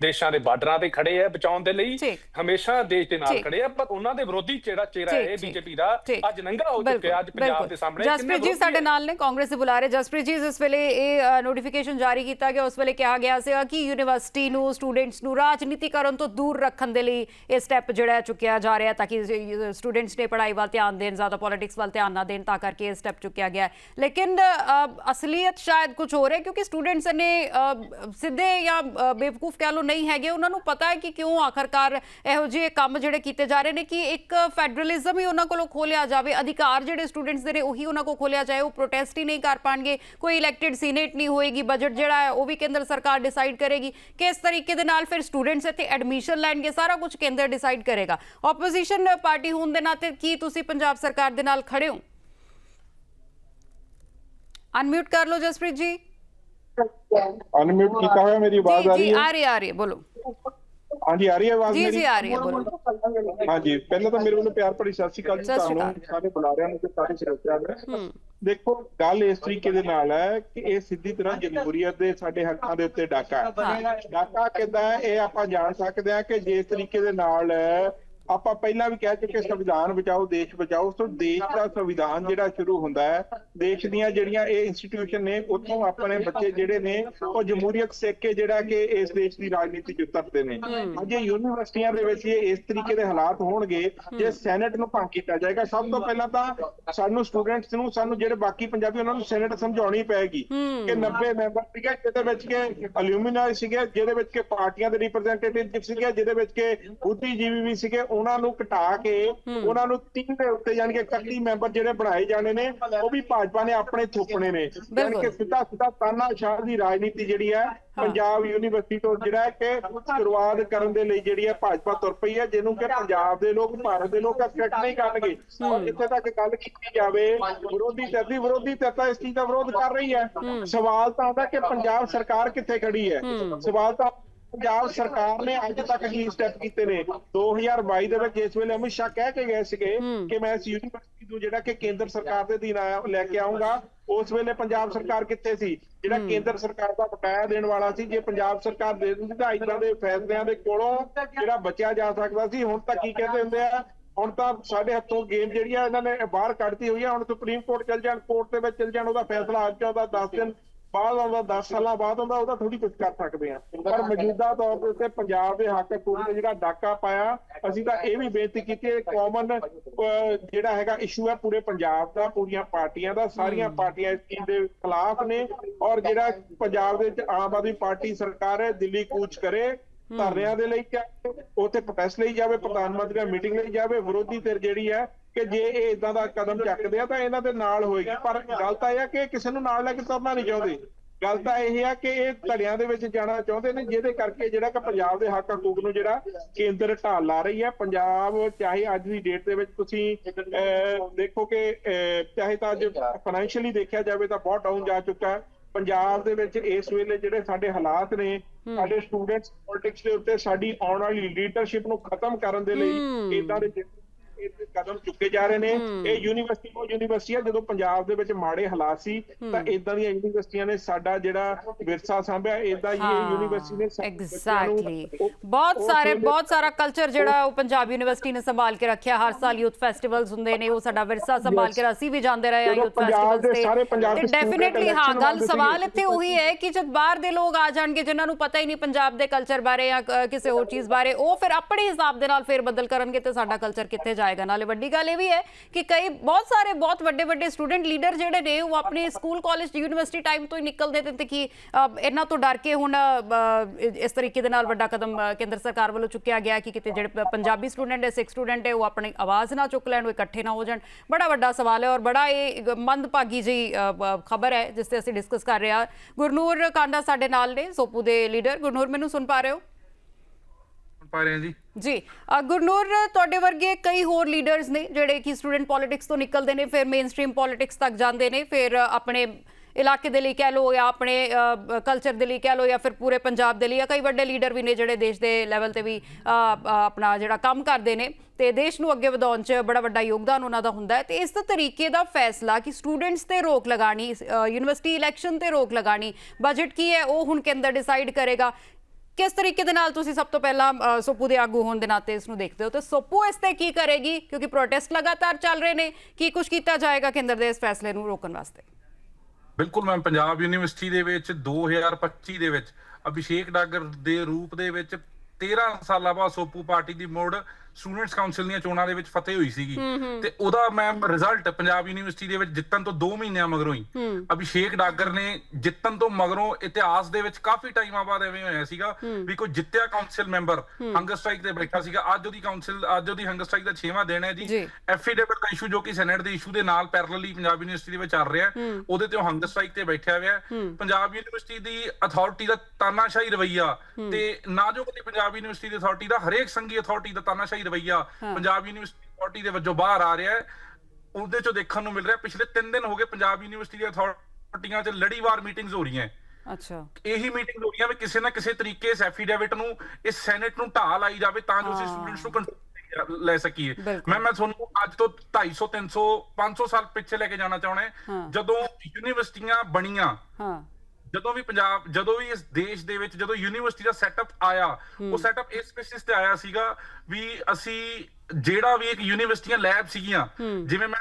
ਦੇਸ਼ਾਂ ਦੇ ਬਾਰਡਰਾਂ ਤੇ ਖੜੇ ਆ ਬਚਾਉਣ ਦੇ ਲਈ। ਹਮੇਸ਼ਾ ਦੇਸ਼ ਦੇ ਨਾਲ। ਖੜੇ ਆ ਪਰ ਉਹਨਾਂ ਦੇ ਵਿਰੋਧੀ ਜਿਹੜਾ ਚਿਹਰਾ ਹੈ ਬੀਜੇਪੀ ਦਾ। ਅੱਜ ਨੰਗਾ ਹੋ ਚੁੱਕਿਆ ਅੱਜ ਪੰਜਾਬ। ਦੇ ਸਾਹਮਣੇ ਜਸਪ੍ਰੀਤ ਜੀ ਸਾਡੇ ਨਾਲ ਨੇ ਕਾਂਗਰਸ ਦੇ ਬੁਲਾਰੇ ਜਸਪ੍ਰੀਤ ਜੀ ਇਸ ਵੇਲੇ ਇਹ ਨੋਟੀਫਿਕੇਸ਼ਨ ਜਾਰੀ ਕੀਤਾ ਗਿਆ ਉਸ ਵੇਲੇ ਕਿਹਾ ਗਿਆ ਸੀਗਾ ਕਿ ਯੂਨੀਵਰਸਿਟੀ ਨੂੰ ਸਟੂਡੈਂਟਸ ਨੂੰ ਰਾਜਨੀਤੀਕਰਨ ਤੋਂ ਦੂਰ ਰੱਖਣ ਦੇ ਲਈ ਇਹ ਸਟੈਪ ਜਿਹੜਾ ਚੁੱਕਿਆ ਜਾ ਰਿਹਾ ਤਾਂ ਕਿ ਸਟੂਡੈਂਟਸ ਨੇ ਪੜ੍ਹਾਈ ਵੱਲ ਧਿਆਨ ਦੇਣ ਜ਼ਿਆਦਾ ਪੋਲਿਟਿਕਸ ਵੱਲ ਧਿਆਨ ਨਾ ਦੇਣ ਤਾਂ ਕਰਕੇ ਇਹ ਸਟੈਪ ਚੁੱਕਿਆ ਗਿਆ ਲੇਕਿਨ ਅਸਲੀਅਤ ਸ਼ਾਇਦ ਕੁਝ ਹੋਰ ਹੈ ਕਿਉਂਕਿ ਸਟੂਡੈਂਟਸ ਨੇ ਸਿੱਧੇ ਜਾਂ ਬੇਵਕੂਫ ਕਹਿ ਲੋ ਨਹੀਂ ਹੈਗੇ। ਉਹਨਾਂ ਨੂੰ ਪਤਾ ਹੈ ਕਿ ਕਿਉਂ ਆਖਰਕਾਰ ਇਹੋ ਜਿਹੇ ਕੰਮ ਜਿਹੜੇ ਕੀਤੇ ਜਾ ਰਹੇ ਨੇ ਕਿ ਇੱਕ ਫੈਡਰਲਿਜ਼ਮ ਹੀ ਉਹਨਾਂ ਕੋਲੋਂ ਖੋਲਿਆ ਜਾਵੇ। ਅਧਿਕਾਰ ਜਿਹੜੇ ਸਟੂਡੈਂਟਸ ਦੇ ਨੇ ਉਹੀ ਉਹਨਾਂ ਕੋਲ ਖੋਲਿਆ ਜਾਏ। ਉਹ ਪ੍ਰੋਟੈਸਟ ਹੀ ਨਹੀਂ ਕਰ ਪਾਣਗੇ। ਕੋਈ ਇਲੈਕਟਿਡ ਸੀਨੇਟ ਨਹੀਂ ਹੋਏਗੀ। ਬਜਟ ਜਿਹੜਾ ਹੈ ਉਹ ਵੀ ਕੇਂਦਰ ਸਰਕਾਰ ਡਿਸਾਈਡ ਕਰੇਗੀ। ਕਿਸ ਤਰੀਕੇ ਦੇ ਨਾਲ ਫਿਰ ਸਟੂਡੈਂਟਸ ਇੱਥੇ ਐਡਮਿਸ਼ਨ ਲੈਣਗੇ? ਸਾਰਾ ਕੁਝ ਕੇਂਦਰ ਡਿਸਾਈਡ ਕਰੇਗਾ। ਆਪੋਜੀਸ਼ਨ ਪਾਰਟੀ ਹੋਣ ਦੇ ਨਾਤੇ ਕੀ ਤੁਸੀਂ ਪੰਜਾਬ ਸਰਕਾਰ ਦੇ ਨਾਲ ਖੜੇ ਹੋ। ਅਨਮਿਊਟ ਕਰ ਲਓ ਜਸਪ੍ਰੀਤ ਜੀ। ਅਨਮਿਊਟ ਕੀਤਾ ਹੋਇਆ ਮੇਰੀ ਆਵਾਜ਼ ਜੀ ਆ ਜੀ ਰਹੀ ਹੈ? ਆ ਰਹੀ ਆ ਰਹੀ ਹੈ ਬੋਲੋ। ਹਾਂਜੀ ਆ ਰਹੀ ਹੈ ਆਵਾਜ਼ ਜੀ ਮੇਰੀ? ਜੀ ਆ ਰਹੀ ਹੈ ਬੋਲੋ। ਹਾਂਜੀ ਪਹਿਲਾਂ ਤਾਂ ਮੇਰੇ ਵੱਲੋਂ ਪਿਆਰ ਭਰੀ ਸਤਿ ਸ਼੍ਰੀ ਅਕਾਲ ਜੀ ਸਤਿ ਸ਼੍ਰੀ ਤੁਹਾਨੂੰ ਅਕਾਲ। ਸਾਰੇ ਬੁਲਾਰਿਆਂ ਨੂੰ ਤੇ ਸਾਰੇ ਸਰੋਤਿਆਂ ਨੂੰ। ਹੂੰ। ਦੇਖੋ ਗੱਲ ਇਸ ਤਰੀਕੇ ਦੇ ਨਾਲ ਹੈ ਕਿ ਇਹ ਸਿੱਧੀ ਤਰ੍ਹਾਂ ਜਮਹੂਰੀਅਤ ਦੇ ਸਾਡੇ ਹੱਕਾਂ ਦੇ ਉੱਤੇ ਡਾਕਾ ਹੈ। ਡਾਕਾ ਕਿੱਦਾਂ ਇਹ ਆਪਾਂ ਜਾਣ ਸਕਦੇ ਹਾਂ ਕਿ ਜਿਸ ਤਰੀਕੇ ਦੇ ਨਾਲ ਆਪਾਂ ਪਹਿਲਾਂ ਵੀ ਕਹਿ ਚੁੱਕੇ ਸੰਵਿਧਾਨ ਬਚਾਓ ਦੇਸ਼ ਬਚਾਓ। ਤੋਂ ਦੇਸ਼ ਦਾ ਸੰਵਿਧਾਨ ਜਿਹੜਾ ਸ਼ੁਰੂ ਹੁੰਦਾ ਹੈ ਦੇਸ਼ ਦੀਆਂ ਜਿਹੜੀਆਂ ਇਹ ਇੰਸਟੀਟਿਊਸ਼ਨ ਨੇ ਉੱਥੋਂ ਆਪਣੇ ਬੱਚੇ ਜਿਹੜੇ ਨੇ ਉਹ ਜਮਹੂਰੀਅਤ ਸਿੱਖ ਕੇ ਜਿਹੜਾ ਕਿ ਇਸ ਦੇਸ਼ ਦੀ ਰਾਜਨੀਤੀ ਚ ਉਤਰਦੇ ਨੇ। ਅੱਜ ਯੂਨੀਵਰਸਿਟੀਆਂ ਦੇ ਵਿੱਚ ਇਹ ਇਸ ਤਰੀਕੇ ਦੇ ਹਾਲਾਤ ਹੋਣਗੇ ਜੇ ਸੈਨੇਟ ਨੂੰ ਭੰਗ ਕੀਤਾ ਜਾਏਗਾ। ਸਭ ਤੋਂ ਪਹਿਲਾਂ ਤਾਂ ਸਾਨੂੰ ਸਟੂਡੈਂਟਸ ਨੂੰ ਸਾਨੂੰ ਜਿਹੜੇ ਬਾਕੀ ਪੰਜਾਬੀ ਉਹਨਾਂ ਨੂੰ ਸੈਨੇਟ ਸਮਝਾਉਣੀ ਪਏਗੀ ਕਿ 90 ਮੈਂਬਰ ਸੀਗੇ ਜਿਹਦੇ ਵਿੱਚ ਕਿ ਅਲੂਮੀਨਾਈ ਸੀਗੇ ਜਿਹਦੇ ਵਿੱਚ ਕਿ ਪਾਰਟੀਆਂ ਦੇ ਰਿਪਰੈਜ਼ੈਂਟੇਟਿਵ ਸੀਗੇ ਜਿਹਦੇ ਵਿੱਚ ਕਿ ਬੁੱਧੀਜੀਵੀ ਵੀ ਸੀਗੇ ਉਹਨਾਂ ਨੂੰ ਘਟਾ ਕੇ ਉਹਨਾਂ ਨੂੰ 3 ਦੇ ਉੱਤੇ ਯਾਨੀ ਕਿ 31 ਮੈਂਬਰ ਜਿਹੜੇ ਬਣਾਏ ਜਾਣੇ ਨੇ ਉਹ ਵੀ ਭਾਜਪਾ ਨੇ ਆਪਣੇ ਥੋਪਣੇ ਨੇ। ਯਾਨੀ ਕਿ ਸਿੱਧਾ ਸਿੱਧਾ ਤਾਨਾਸ਼ਾਹ ਦੀ ਰਾਜਨੀਤੀ ਜਿਹੜੀ ਹੈ ਪੰਜਾਬ ਯੂਨੀਵਰਸਿਟੀ ਤੋਂ ਜਿਹੜਾ ਹੈ ਕਿ ਸ਼ੁਰੂਆਤ ਕਰਨ ਦੇ ਲਈ ਜਿਹੜੀ ਹੈ ਭਾਜਪਾ ਤੁਰ ਪਈ ਹੈ ਜਿਹਨੂੰ ਕਿ ਪੰਜਾਬ ਦੇ ਲੋਕ ਭਾਰਤ ਦੇ ਲੋਕ ਐਕਸੈਪਟ ਨਹੀਂ ਕਰਨਗੇ। ਔਰ ਜਿੱਥੇ ਤੱਕ ਗੱਲ ਕੀਤੀ ਜਾਵੇ ਵਿਰੋਧੀ ਧਿਰ ਦੀ ਵਿਰੋਧੀ ਧਿਰ ਤਾਂ ਇਸ ਚੀਜ਼ ਦਾ ਵਿਰੋਧ ਕਰ ਰਹੀ ਹੈ। ਸਵਾਲ ਤਾਂ ਆਉਂਦਾ ਕਿ ਪੰਜਾਬ ਸਰਕਾਰ ਕਿੱਥੇ ਖੜੀ ਹੈ। ਸਵਾਲ ਤਾਂ ਪੰਜਾਬ ਸਰਕਾਰ ਨੇ ਅੱਜ ਤੱਕ ਕੀ ਸਟੈਪ ਕੀਤੇ ਨੇ। 2022 ਦੇ ਵਿੱਚ ਇਸ ਵੇਲੇ ਅਮਿਤ ਸ਼ਾਹ ਕਹਿ ਕੇ ਗਏ ਸੀਗੇ ਕਿ ਮੈਂ ਇਸ ਯੂਨੀਵਰਸਿਟੀ ਨੂੰ ਜਿਹੜਾ ਕਿ ਕੇਂਦਰ ਸਰਕਾਰ ਦੇ ਅਧੀਨ ਆਇਆ ਲੈ ਕੇ ਆਉਂਗਾ ਉਸ ਵੇਲੇ ਪੰਜਾਬ ਸਰਕਾਰ ਕਿੱਥੇ ਸੀ? ਜਿਹੜਾ ਕੇਂਦਰ ਸਰਕਾਰ ਦਾ ਬਕਾਇਆ ਦੇਣ ਵਾਲਾ ਸੀ ਜੇ ਪੰਜਾਬ ਸਰਕਾਰ ਦੇ ਦਿੰਦੀ ਤਾਂ ਇਦਾਂ ਦੇ ਫੈਸਲਿਆਂ ਦੇ ਕੋਲੋਂ ਜਿਹੜਾ ਬਚਿਆ ਜਾ ਸਕਦਾ ਸੀ। ਹੁਣ ਤਾਂ ਕੀ ਕਹਿੰਦੇ ਹੁੰਦੇ ਆ ਹੁਣ ਤਾਂ ਸਾਡੇ ਹੱਥੋਂ ਗੇਮ ਜਿਹੜੀ ਆ ਇਹਨਾਂ ਨੇ ਬਾਹਰ ਕੱਢਤੀ ਹੋਈ ਆ ਹੁਣ ਸੁਪਰੀਮ ਕੋਰਟ ਚੱਲ ਜਾਣ ਕੋਰਟ ਦੇ ਵਿੱਚ ਚੱਲ ਜਾਣ ਉਹਦਾ ਫੈਸਲਾ ਅੱਜ ਆਉਂਦਾ 10 ਦਿਨ ਬਾਅਦ ਆਉਂਦਾ 10 ਸਾਲਾਂ ਬਾਅਦ ਆਉਂਦਾ ਉਹਦਾ ਥੋੜੀ ਕੁਝ ਕਰ ਸਕਦੇ ਆ ਪਰ ਮੌਜੂਦਾ ਤੌਰ ਦੇ ਉੱਤੇ ਪੰਜਾਬ ਦੇ ਹੱਕ ਤੇ ਜਿਹੜਾ ਡਾਕਾ ਪਾਇਆ ਅਸੀਂ ਤਾਂ ਇਹ ਵੀ ਬੇਨਤੀ ਕੀਤੀ ਕਾਮਨ ਜਿਹੜਾ ਹੈਗਾ ਇਸ਼ੂ ਹੈ ਪੂਰੇ ਪੰਜਾਬ ਦਾ ਪੂਰੀਆਂ ਪਾਰਟੀਆਂ ਦਾ ਸਾਰੀਆਂ ਪਾਰਟੀਆਂ ਇਸ ਚੀਜ਼ ਦੇ ਖਿਲਾਫ ਨੇ ਔਰ ਜਿਹੜਾ ਪੰਜਾਬ ਦੇ ਵਿੱਚ ਆਮ ਆਦਮੀ ਪਾਰਟੀ ਸਰਕਾਰ ਹੈ ਦਿੱਲੀ ਕੂਚ ਕਰੇ ਧਰਨਿਆਂ ਦੇ ਲਈ ਜਾਵੇ ਉੱਥੇ ਪ੍ਰੋਟੈਸਟ ਲਈ ਜਾਵੇ ਪ੍ਰਧਾਨ ਮੰਤਰੀ ਨਾਲ ਮੀਟਿੰਗ ਲਈ ਜਾਵੇ ਵਿਰੋਧੀ ਧਿਰ ਜਿਹੜੀ ਹੈ ਕਿ ਜੇ ਇਹ ਇਦਾਂ ਦਾ ਕਦਮ ਚੱਕਦੇ ਆ ਤਾਂ ਇਹਨਾਂ ਦੇ ਨਾਲ ਹੋਏਗੀ। ਪਰ ਗੱਲ ਤਾਂ ਇਹ ਆ ਕਿ ਕਿਸੇ ਨੂੰ ਨਾਲ ਲੈ ਕੇ ਤੁਰਨਾ ਨਹੀਂ ਚਾਹੁੰਦੇ। ਗੱਲ ਤਾਂ ਇਹ ਆ ਕਿ ਇਹ ਧੜਿਆਂ ਦੇ ਵਿੱਚ ਜਾਣਾ ਚਾਹੁੰਦੇ ਨੇ ਜਿਹਦੇ ਕਰਕੇ ਜਿਹੜਾ ਕਿ ਪੰਜਾਬ ਦੇ ਹੱਕ ਹਕੂਕ ਨੂੰ ਜਿਹੜਾ ਕੇਂਦਰ ਢਾਲ ਲਾ ਰਹੀ ਹੈ ਪੰਜਾਬ ਚਾਹੇ ਅੱਜ ਦੀ ਡੇਟ ਦੇ ਵਿੱਚ ਤੁਸੀਂ ਦੇਖੋ ਕਿ ਚਾਹੇ ਤਾਂ ਅੱਜ ਫਾਈਨੈਂਸ਼ੀਅਲੀ ਦੇਖਿਆ ਜਾਵੇ ਤਾਂ ਬਹੁਤ ਡਾਊਨ ਜਾ ਚੁੱਕਾ ਹੈ। ਪੰਜਾਬ ਦੇ ਵਿੱਚ ਇਸ ਵੇਲੇ ਜਿਹੜੇ ਸਾਡੇ ਹਾਲਾਤ ਨੇ ਸਾਡੇ ਸਟੂਡੈਂਟਸ ਪੋਲਿਟਿਕਸ ਦੇ ਉੱਤੇ ਸਾਡੀ ਆਉਣ ਵਾਲੀ ਲੀਡਰਸ਼ਿਪ ਨੂੰ ਖਤਮ ਕਰਨ ਦੇ ਲਈ ਇਦਾਂ ਦੇ ਕਦਮ ਚੁੱਕੇ ਜਾ ਰਹੇ ਨੇ। ਇਹ ਯੂਨੀਵਰਸਿਟੀ ਉਹ ਯੂਨੀਵਰਸਿਟੀ ਆ ਜਦੋਂ ਪੰਜਾਬ ਦੇ ਵਿੱਚ ਮਾੜੇ ਹਾਲਾਤ ਸੀ ਤਾਂ ਇਦਾਂ ਦੀਆਂ ਯੂਨੀਵਰਸਿਟੀਆਂ ਨੇ ਸਾਡਾ ਜਿਹੜਾ ਵਿਰਸਾ ਸਾਂਭਿਆ ਇਦਾਂ ਹੀ ਇਹ ਯੂਨੀਵਰਸਿਟੀ ਨੇ ਐਗਜ਼ੈਕਟਲੀ ਬਹੁਤ ਸਾਰੇ ਬਹੁਤ ਸਾਰਾ ਕਲਚਰ ਜਿਹੜਾ ਉਹ ਪੰਜਾਬ ਯੂਨੀਵਰਸਿਟੀ ਨੇ ਸੰਭਾਲ ਕੇ ਰੱਖਿਆ। ਹਰ ਸਾਲ ਯੂਥ ਫੈਸਟੀਵਲਸ ਹੁੰਦੇ ਨੇ ਉਹ ਸਾਡਾ ਵਿਰਸਾ ਸੰਭਾਲ ਕੇ ਅਸੀਂ ਵੀ ਜਾਂਦੇ ਰਹੇ ਜਦੋਂ ਯੂਥ ਫੈਸਟੀਵਲਸ ਸਾਰੇ ਪੰਜਾਬ ਤੇ ਡੈਫੀਨਿਟਲੀ ਹਾਂ ਗੱਲ ਸਵਾਲ। ਇੱਥੇ ਉਹੀ ਹੈ ਕਿ ਜਦ ਬਾਹਰ ਦੇ ਲੋਕ ਆ ਜਾਣਗੇ ਜਿਨ੍ਹਾਂ ਨੂੰ ਪਤਾ ਹੀ ਨਹੀਂ ਪੰਜਾਬ ਦੇ ਕਲਚਰ ਬਾਰੇ ਜਾਂ ਕਿਸੇ ਹੋਰ ਚੀਜ਼ ਬਾਰੇ ਉਹ ਫਿਰ ਆਪਣੇ ਹਿਸਾਬ ਦੇ ਨਾਲ ਫੇਰ ਬਦਲ ਕਰਨਗੇ ਤੇ ਸਾਡਾ ਕਲਚਰ ਕਿੱਥੇ ਜਾਏਗਾ। ਨਾਲੇ ਵੱਡੀ ਗੱਲ ਇਹ ਵੀ ਹੈ ਕਿ ਕਈ ਬਹੁਤ ਸਾਰੇ ਬਹੁਤ ਵੱਡੇ ਵੱਡੇ ਸਟੂਡੈਂਟ ਲੀਡਰ ਜਿਹੜੇ ਨੇ, ਉਹ ਆਪਣੇ ਸਕੂਲ ਕਾਲਜ ਯੂਨੀਵਰਸਿਟੀ ਟਾਈਮ ਤੋਂ ਹੀ ਨਿਕਲਦੇ ਤੇ- ਕਿ ਇਹਨਾਂ ਤੋਂ ਡਰ ਕੇ ਹੁਣ ਇਸ ਤਰੀਕੇ ਦੇ ਨਾਲ ਵੱਡਾ ਕਦਮ ਕੇਂਦਰ ਸਰਕਾਰ ਵੱਲੋਂ ਚੁੱਕਿਆ ਗਿਆ ਕਿ ਕਿਤੇ ਜਿਹੜੇ ਪੰਜਾਬੀ ਸਟੂਡੈਂਟ ਹੈ, ਸਿੱਖ ਸਟੂਡੈਂਟ ਹੈ, ਉਹ ਆਪਣੀ ਆਵਾਜ਼ ਨਾ ਚੁੱਕ ਲੈਣ, ਉਹ ਇਕੱਠੇ ਨਾ ਹੋ ਜਾਣ। ਬੜਾ ਵੱਡਾ ਸਵਾਲ ਹੈ ਔਰ ਬੜਾ ਇਹ ਮੰਦਭਾਗੀ ਜੀ ਖਬਰ ਹੈ, ਜਿਸ ਤੇ ਅਸੀਂ ਡਿਸਕਸ ਕਰ ਰਹੇ ਹਾਂ। ਗੁਰਨੂਰ ਕਾਂਡਾ ਸਾਡੇ ਨਾਲ ਨੇ, ਸੋਪੂ ਦੇ ਲੀਡਰ ਗੁਰਨੂਰ, ਮੈਨੂੰ ਸੁਣ ਪਾ ਰਹੇ ਹੋ? ਪਾ ਰਹੇ ਹਾਂ ਜੀ। ਜੀ ਗੁਰਨੂਰ, ਤੁਹਾਡੇ ਵਰਗੇ ਕਈ ਹੋਰ ਲੀਡਰਸ ਨੇ ਜਿਹੜੇ ਕਿ ਸਟੂਡੈਂਟ ਪੋਲਿਟਿਕਸ ਤੋਂ ਨਿਕਲਦੇ ਨੇ, ਫਿਰ ਮੇਨ ਸਟ੍ਰੀਮ ਪੋਲਿਟਿਕਸ ਤੱਕ ਜਾਂਦੇ ਨੇ, ਫਿਰ ਆਪਣੇ ਇਲਾਕੇ ਦੇ ਲਈ ਕਹਿ ਲਓ ਜਾਂ ਆਪਣੇ ਕਲਚਰ ਦੇ ਲਈ ਕਹਿ ਲਓ ਜਾਂ ਫਿਰ ਪੂਰੇ ਪੰਜਾਬ ਦੇ ਲਈ ਜਾਂ ਕਈ ਵੱਡੇ ਲੀਡਰ ਵੀ ਨੇ ਜਿਹੜੇ ਦੇਸ਼ ਦੇ ਲੈਵਲ ਤੇ ਵੀ ਆਪਣਾ ਜਿਹੜਾ ਕੰਮ ਕਰਦੇ ਨੇ, ਤੇ ਦੇਸ਼ ਨੂੰ ਅੱਗੇ ਵਧਾਉਣ 'ਚ ਬੜਾ ਵੱਡਾ ਯੋਗਦਾਨ ਉਹਨਾਂ ਦਾ ਹੁੰਦਾ ਹੈ। ਤੇ ਇਸ ਤਰੀਕੇ ਦਾ ਫੈਸਲਾ ਕਿ ਸਟੂਡੈਂਟਸ ਤੇ ਰੋਕ ਲਗਾਣੀ ਯੂਨੀਵਰਸਿਟੀ ਇਲੈਕਸ਼ਨ ਤੇ ਰੋਕ ਲਗਾਣੀ ਬਜਟ ਕੀ ਹੈ, ਉਹ ਹੁਣ ਕੇਂਦਰ ਡਿਸਾਈਡ ਕਰੇਗਾ। ਕਿਸ ਤਰੀਕੇ ਦੇ ਨਾਲ ਤੁਸੀਂ ਸਭ ਤੋਂ ਪਹਿਲਾਂ ਸੋਪੂ ਦੇ ਆਗੂ ਹੋਣ ਦੇ ਨਾਤੇ ਇਸ ਨੂੰ ਦੇਖਦੇ ਹੋ? ਤੇ ਸੋਪੂ ਇਸ ਤੇ ਕੀ ਕਰੇਗੀ? ਕਿਉਂਕਿ ਪ੍ਰੋਟੈਸਟ ਲਗਾਤਾਰ ਚੱਲ ਰਹੇ ਨੇ। ਕੀ ਕੁਝ ਕੀਤਾ ਜਾਏਗਾ ਕੇਂਦਰ ਦੇ ਇਸ ਫੈਸਲੇ ਨੂੰ ਰੋਕਣ ਵਾਸਤੇ? ਬਿਲਕੁਲ ਮੈਂ ਪੰਜਾਬ ਯੂਨੀਵਰਸਿਟੀ ਦੇ ਵਿੱਚ 2025 ਦੇ ਵਿੱਚ ਅਭਿਸ਼ੇਕ ਡਾਗਰ ਦੇ ਰੂਪ ਦੇ ਵਿੱਚ 13 ਸਾਲਾਂ ਬਾਅਦ ਸੋਪੂ ਪਾਰਟੀ ਦੀ ਮੋੜ ਸਟੂਡੈਂਟਸ ਕਾਉਂਸਲ ਦੀਆਂ ਚੋਣਾਂ ਦੇ ਵਿੱਚ ਫਤਿਹ ਹੋਈ ਸੀਗੀ। ਤੇ ਉਹਦਾ ਮੈਂ ਰਿਜ਼ਲਟ ਪੰਜਾਬ ਯੂਨੀਵਰਸਿਟੀ ਦੇ ਵਿੱਚ ਜਿੱਤਣ ਤੋਂ 2 ਮਹੀਨਿਆਂ ਮਗਰੋਂ ਹੀ ਅਭਿਸ਼ੇਕ ਡਾਗਰ ਨੇ ਜਿੱਤਣ ਤੋਂ ਮਗਰੋਂ ਇਤਿਹਾਸ ਦੇ ਵਿੱਚ ਕਾਫੀ ਟਾਈਮਾਂ ਬਾਅਦ ਐਵੇਂ ਹੋਇਆ ਸੀਗਾ ਵੀ ਕੋਈ ਜਿੱਤਿਆ ਕਾਉਂਸਲ ਮੈਂਬਰ ਹੰਗਰ ਸਟ੍ਰਾਈਕ ਤੇ ਬੈਠਾ ਸੀਗਾ। ਅੱਜ ਉਹਦੀ ਕਾਉਂਸਲ ਅੱਜ ਉਹਦੀ ਹੰਗਰ ਸਟ੍ਰਾਈਕ ਦਾ 6ਵਾਂ ਦਿਨ ਹੈ ਜੀ। ਐਫੀਡੇਵਿਟ ਦਾ ਇਸ਼ੂ ਜੋ ਕਿ ਸੈਨੇਟ ਦੇ ਇਸ਼ੂ ਦੇ ਨਾਲ ਪੈਰਲਲੀ ਪੰਜਾਬ ਯੂਨੀਵਰਸਿਟੀ ਦੇ ਵਿੱਚ ਚੱਲ ਰਿਹਾ ਉਹਦੇ ਤੇ ਉਹ ਹੰਗਰ ਸਟ੍ਰਾਈਕ ਤੇ ਬੈਠਿਆ ਹੋਇਆ ਪੰਜਾਬ ਯੂਨੀਵਰਸਿਟੀ ਦੀ ਅਥਾਰਟੀ ਦਾ ਤਾਨਾਸ਼ਾਹੀ ਰਵਈਆ ਤੇ ਨਾ ਜੋ ਕਿ ਪੰਜਾਬ ਯੂਨੀਵਰਸਿਟੀ ਦੀ ਅਥਾਰਟੀ ਦਾ ਹਰੇਕ ਸੰਘੀ ਅਥਾਰਟੀ ਦਾ ਤਾਨਾਸ਼ਾਹੀ ਰਵਈਆ ਪੰਜਾਬ ਯੂਨੀਵਰਸਿਟੀ ਅਥਾਰਟੀ ਦੇ ਵਜੋਂ ਬਾਹਰ ਆ ਰਿਹਾ ਹੈ ਉਹਦੇ ਚੋਂ ਦੇਖਣ ਨੂੰ ਮਿਲ ਰਿਹਾ ਪਿਛਲੇ 3 ਦਿਨ ਹੋ ਗਏ ਪੰਜਾਬ ਯੂਨੀਵਰਸਿਟੀ ਦੀ ਅਥਾਰਟੀਆਂ 'ਚ ਲੜੀਵਾਰ ਮੀਟਿੰਗਸ ਹੋ ਰਹੀਆਂ ਹੈ। ਅੱਛਾ ਇਹੀ ਮੀਟਿੰਗ ਹੋ ਰਹੀਆਂ ਵੀ ਕਿਸੇ ਨਾ ਕਿਸੇ ਤਰੀਕੇ ਇਸ ਐਫੀਡੇਵਿਟ ਨੂੰ ਇਸ ਸੈਨੇਟ ਨੂੰ ਢਾਹ ਲਾਈ ਜਾਵੇ ਤਾਂ ਜੋ ਅਸੀਂ। ਸਟੂਡੈਂਟਸ ਨੂੰ ਕੰਟਰੋਲ ਲੈ ਸਕੀਏ। ਮੈਂ ਮੈਂ ਤੁਹਾਨੂੰ ਅੱਜ ਤੋਂ 250 300 500 ਸਾਲ ਪਿੱਛੇ ਲੈ ਕੇ ਜਾਣਾ ਚਾਹੁੰਦਾ। ਜਦੋਂ ਯੂਨੀਵਰਸਿਟੀਆਂ ਬਣੀਆਂ ਹਾਂ ਜਦੋਂ ਵੀ ਪੰਜਾਬ ਜਦੋਂ ਵੀ ਇਸ ਦੇਸ਼ ਦੇ ਵਿੱਚ ਜਦੋਂ ਯੂਨੀਵਰਸਿਟੀ ਦਾ ਸੈਟਅਪ ਆਇਆ ਉਹ ਸੈਟਅਪ ਇਸ ਬੇਸਿਸ ਤੇ ਆਇਆ ਸੀਗਾ ਵੀ ਅਸੀਂ ਜਿਹੜਾ ਵੀ ਇੱਕ ਯੂਨੀਵਰਸਿਟੀਆਂ ਲੈਬ ਸੀਗੀਆਂ ਜਿਵੇਂ ਮੈਂ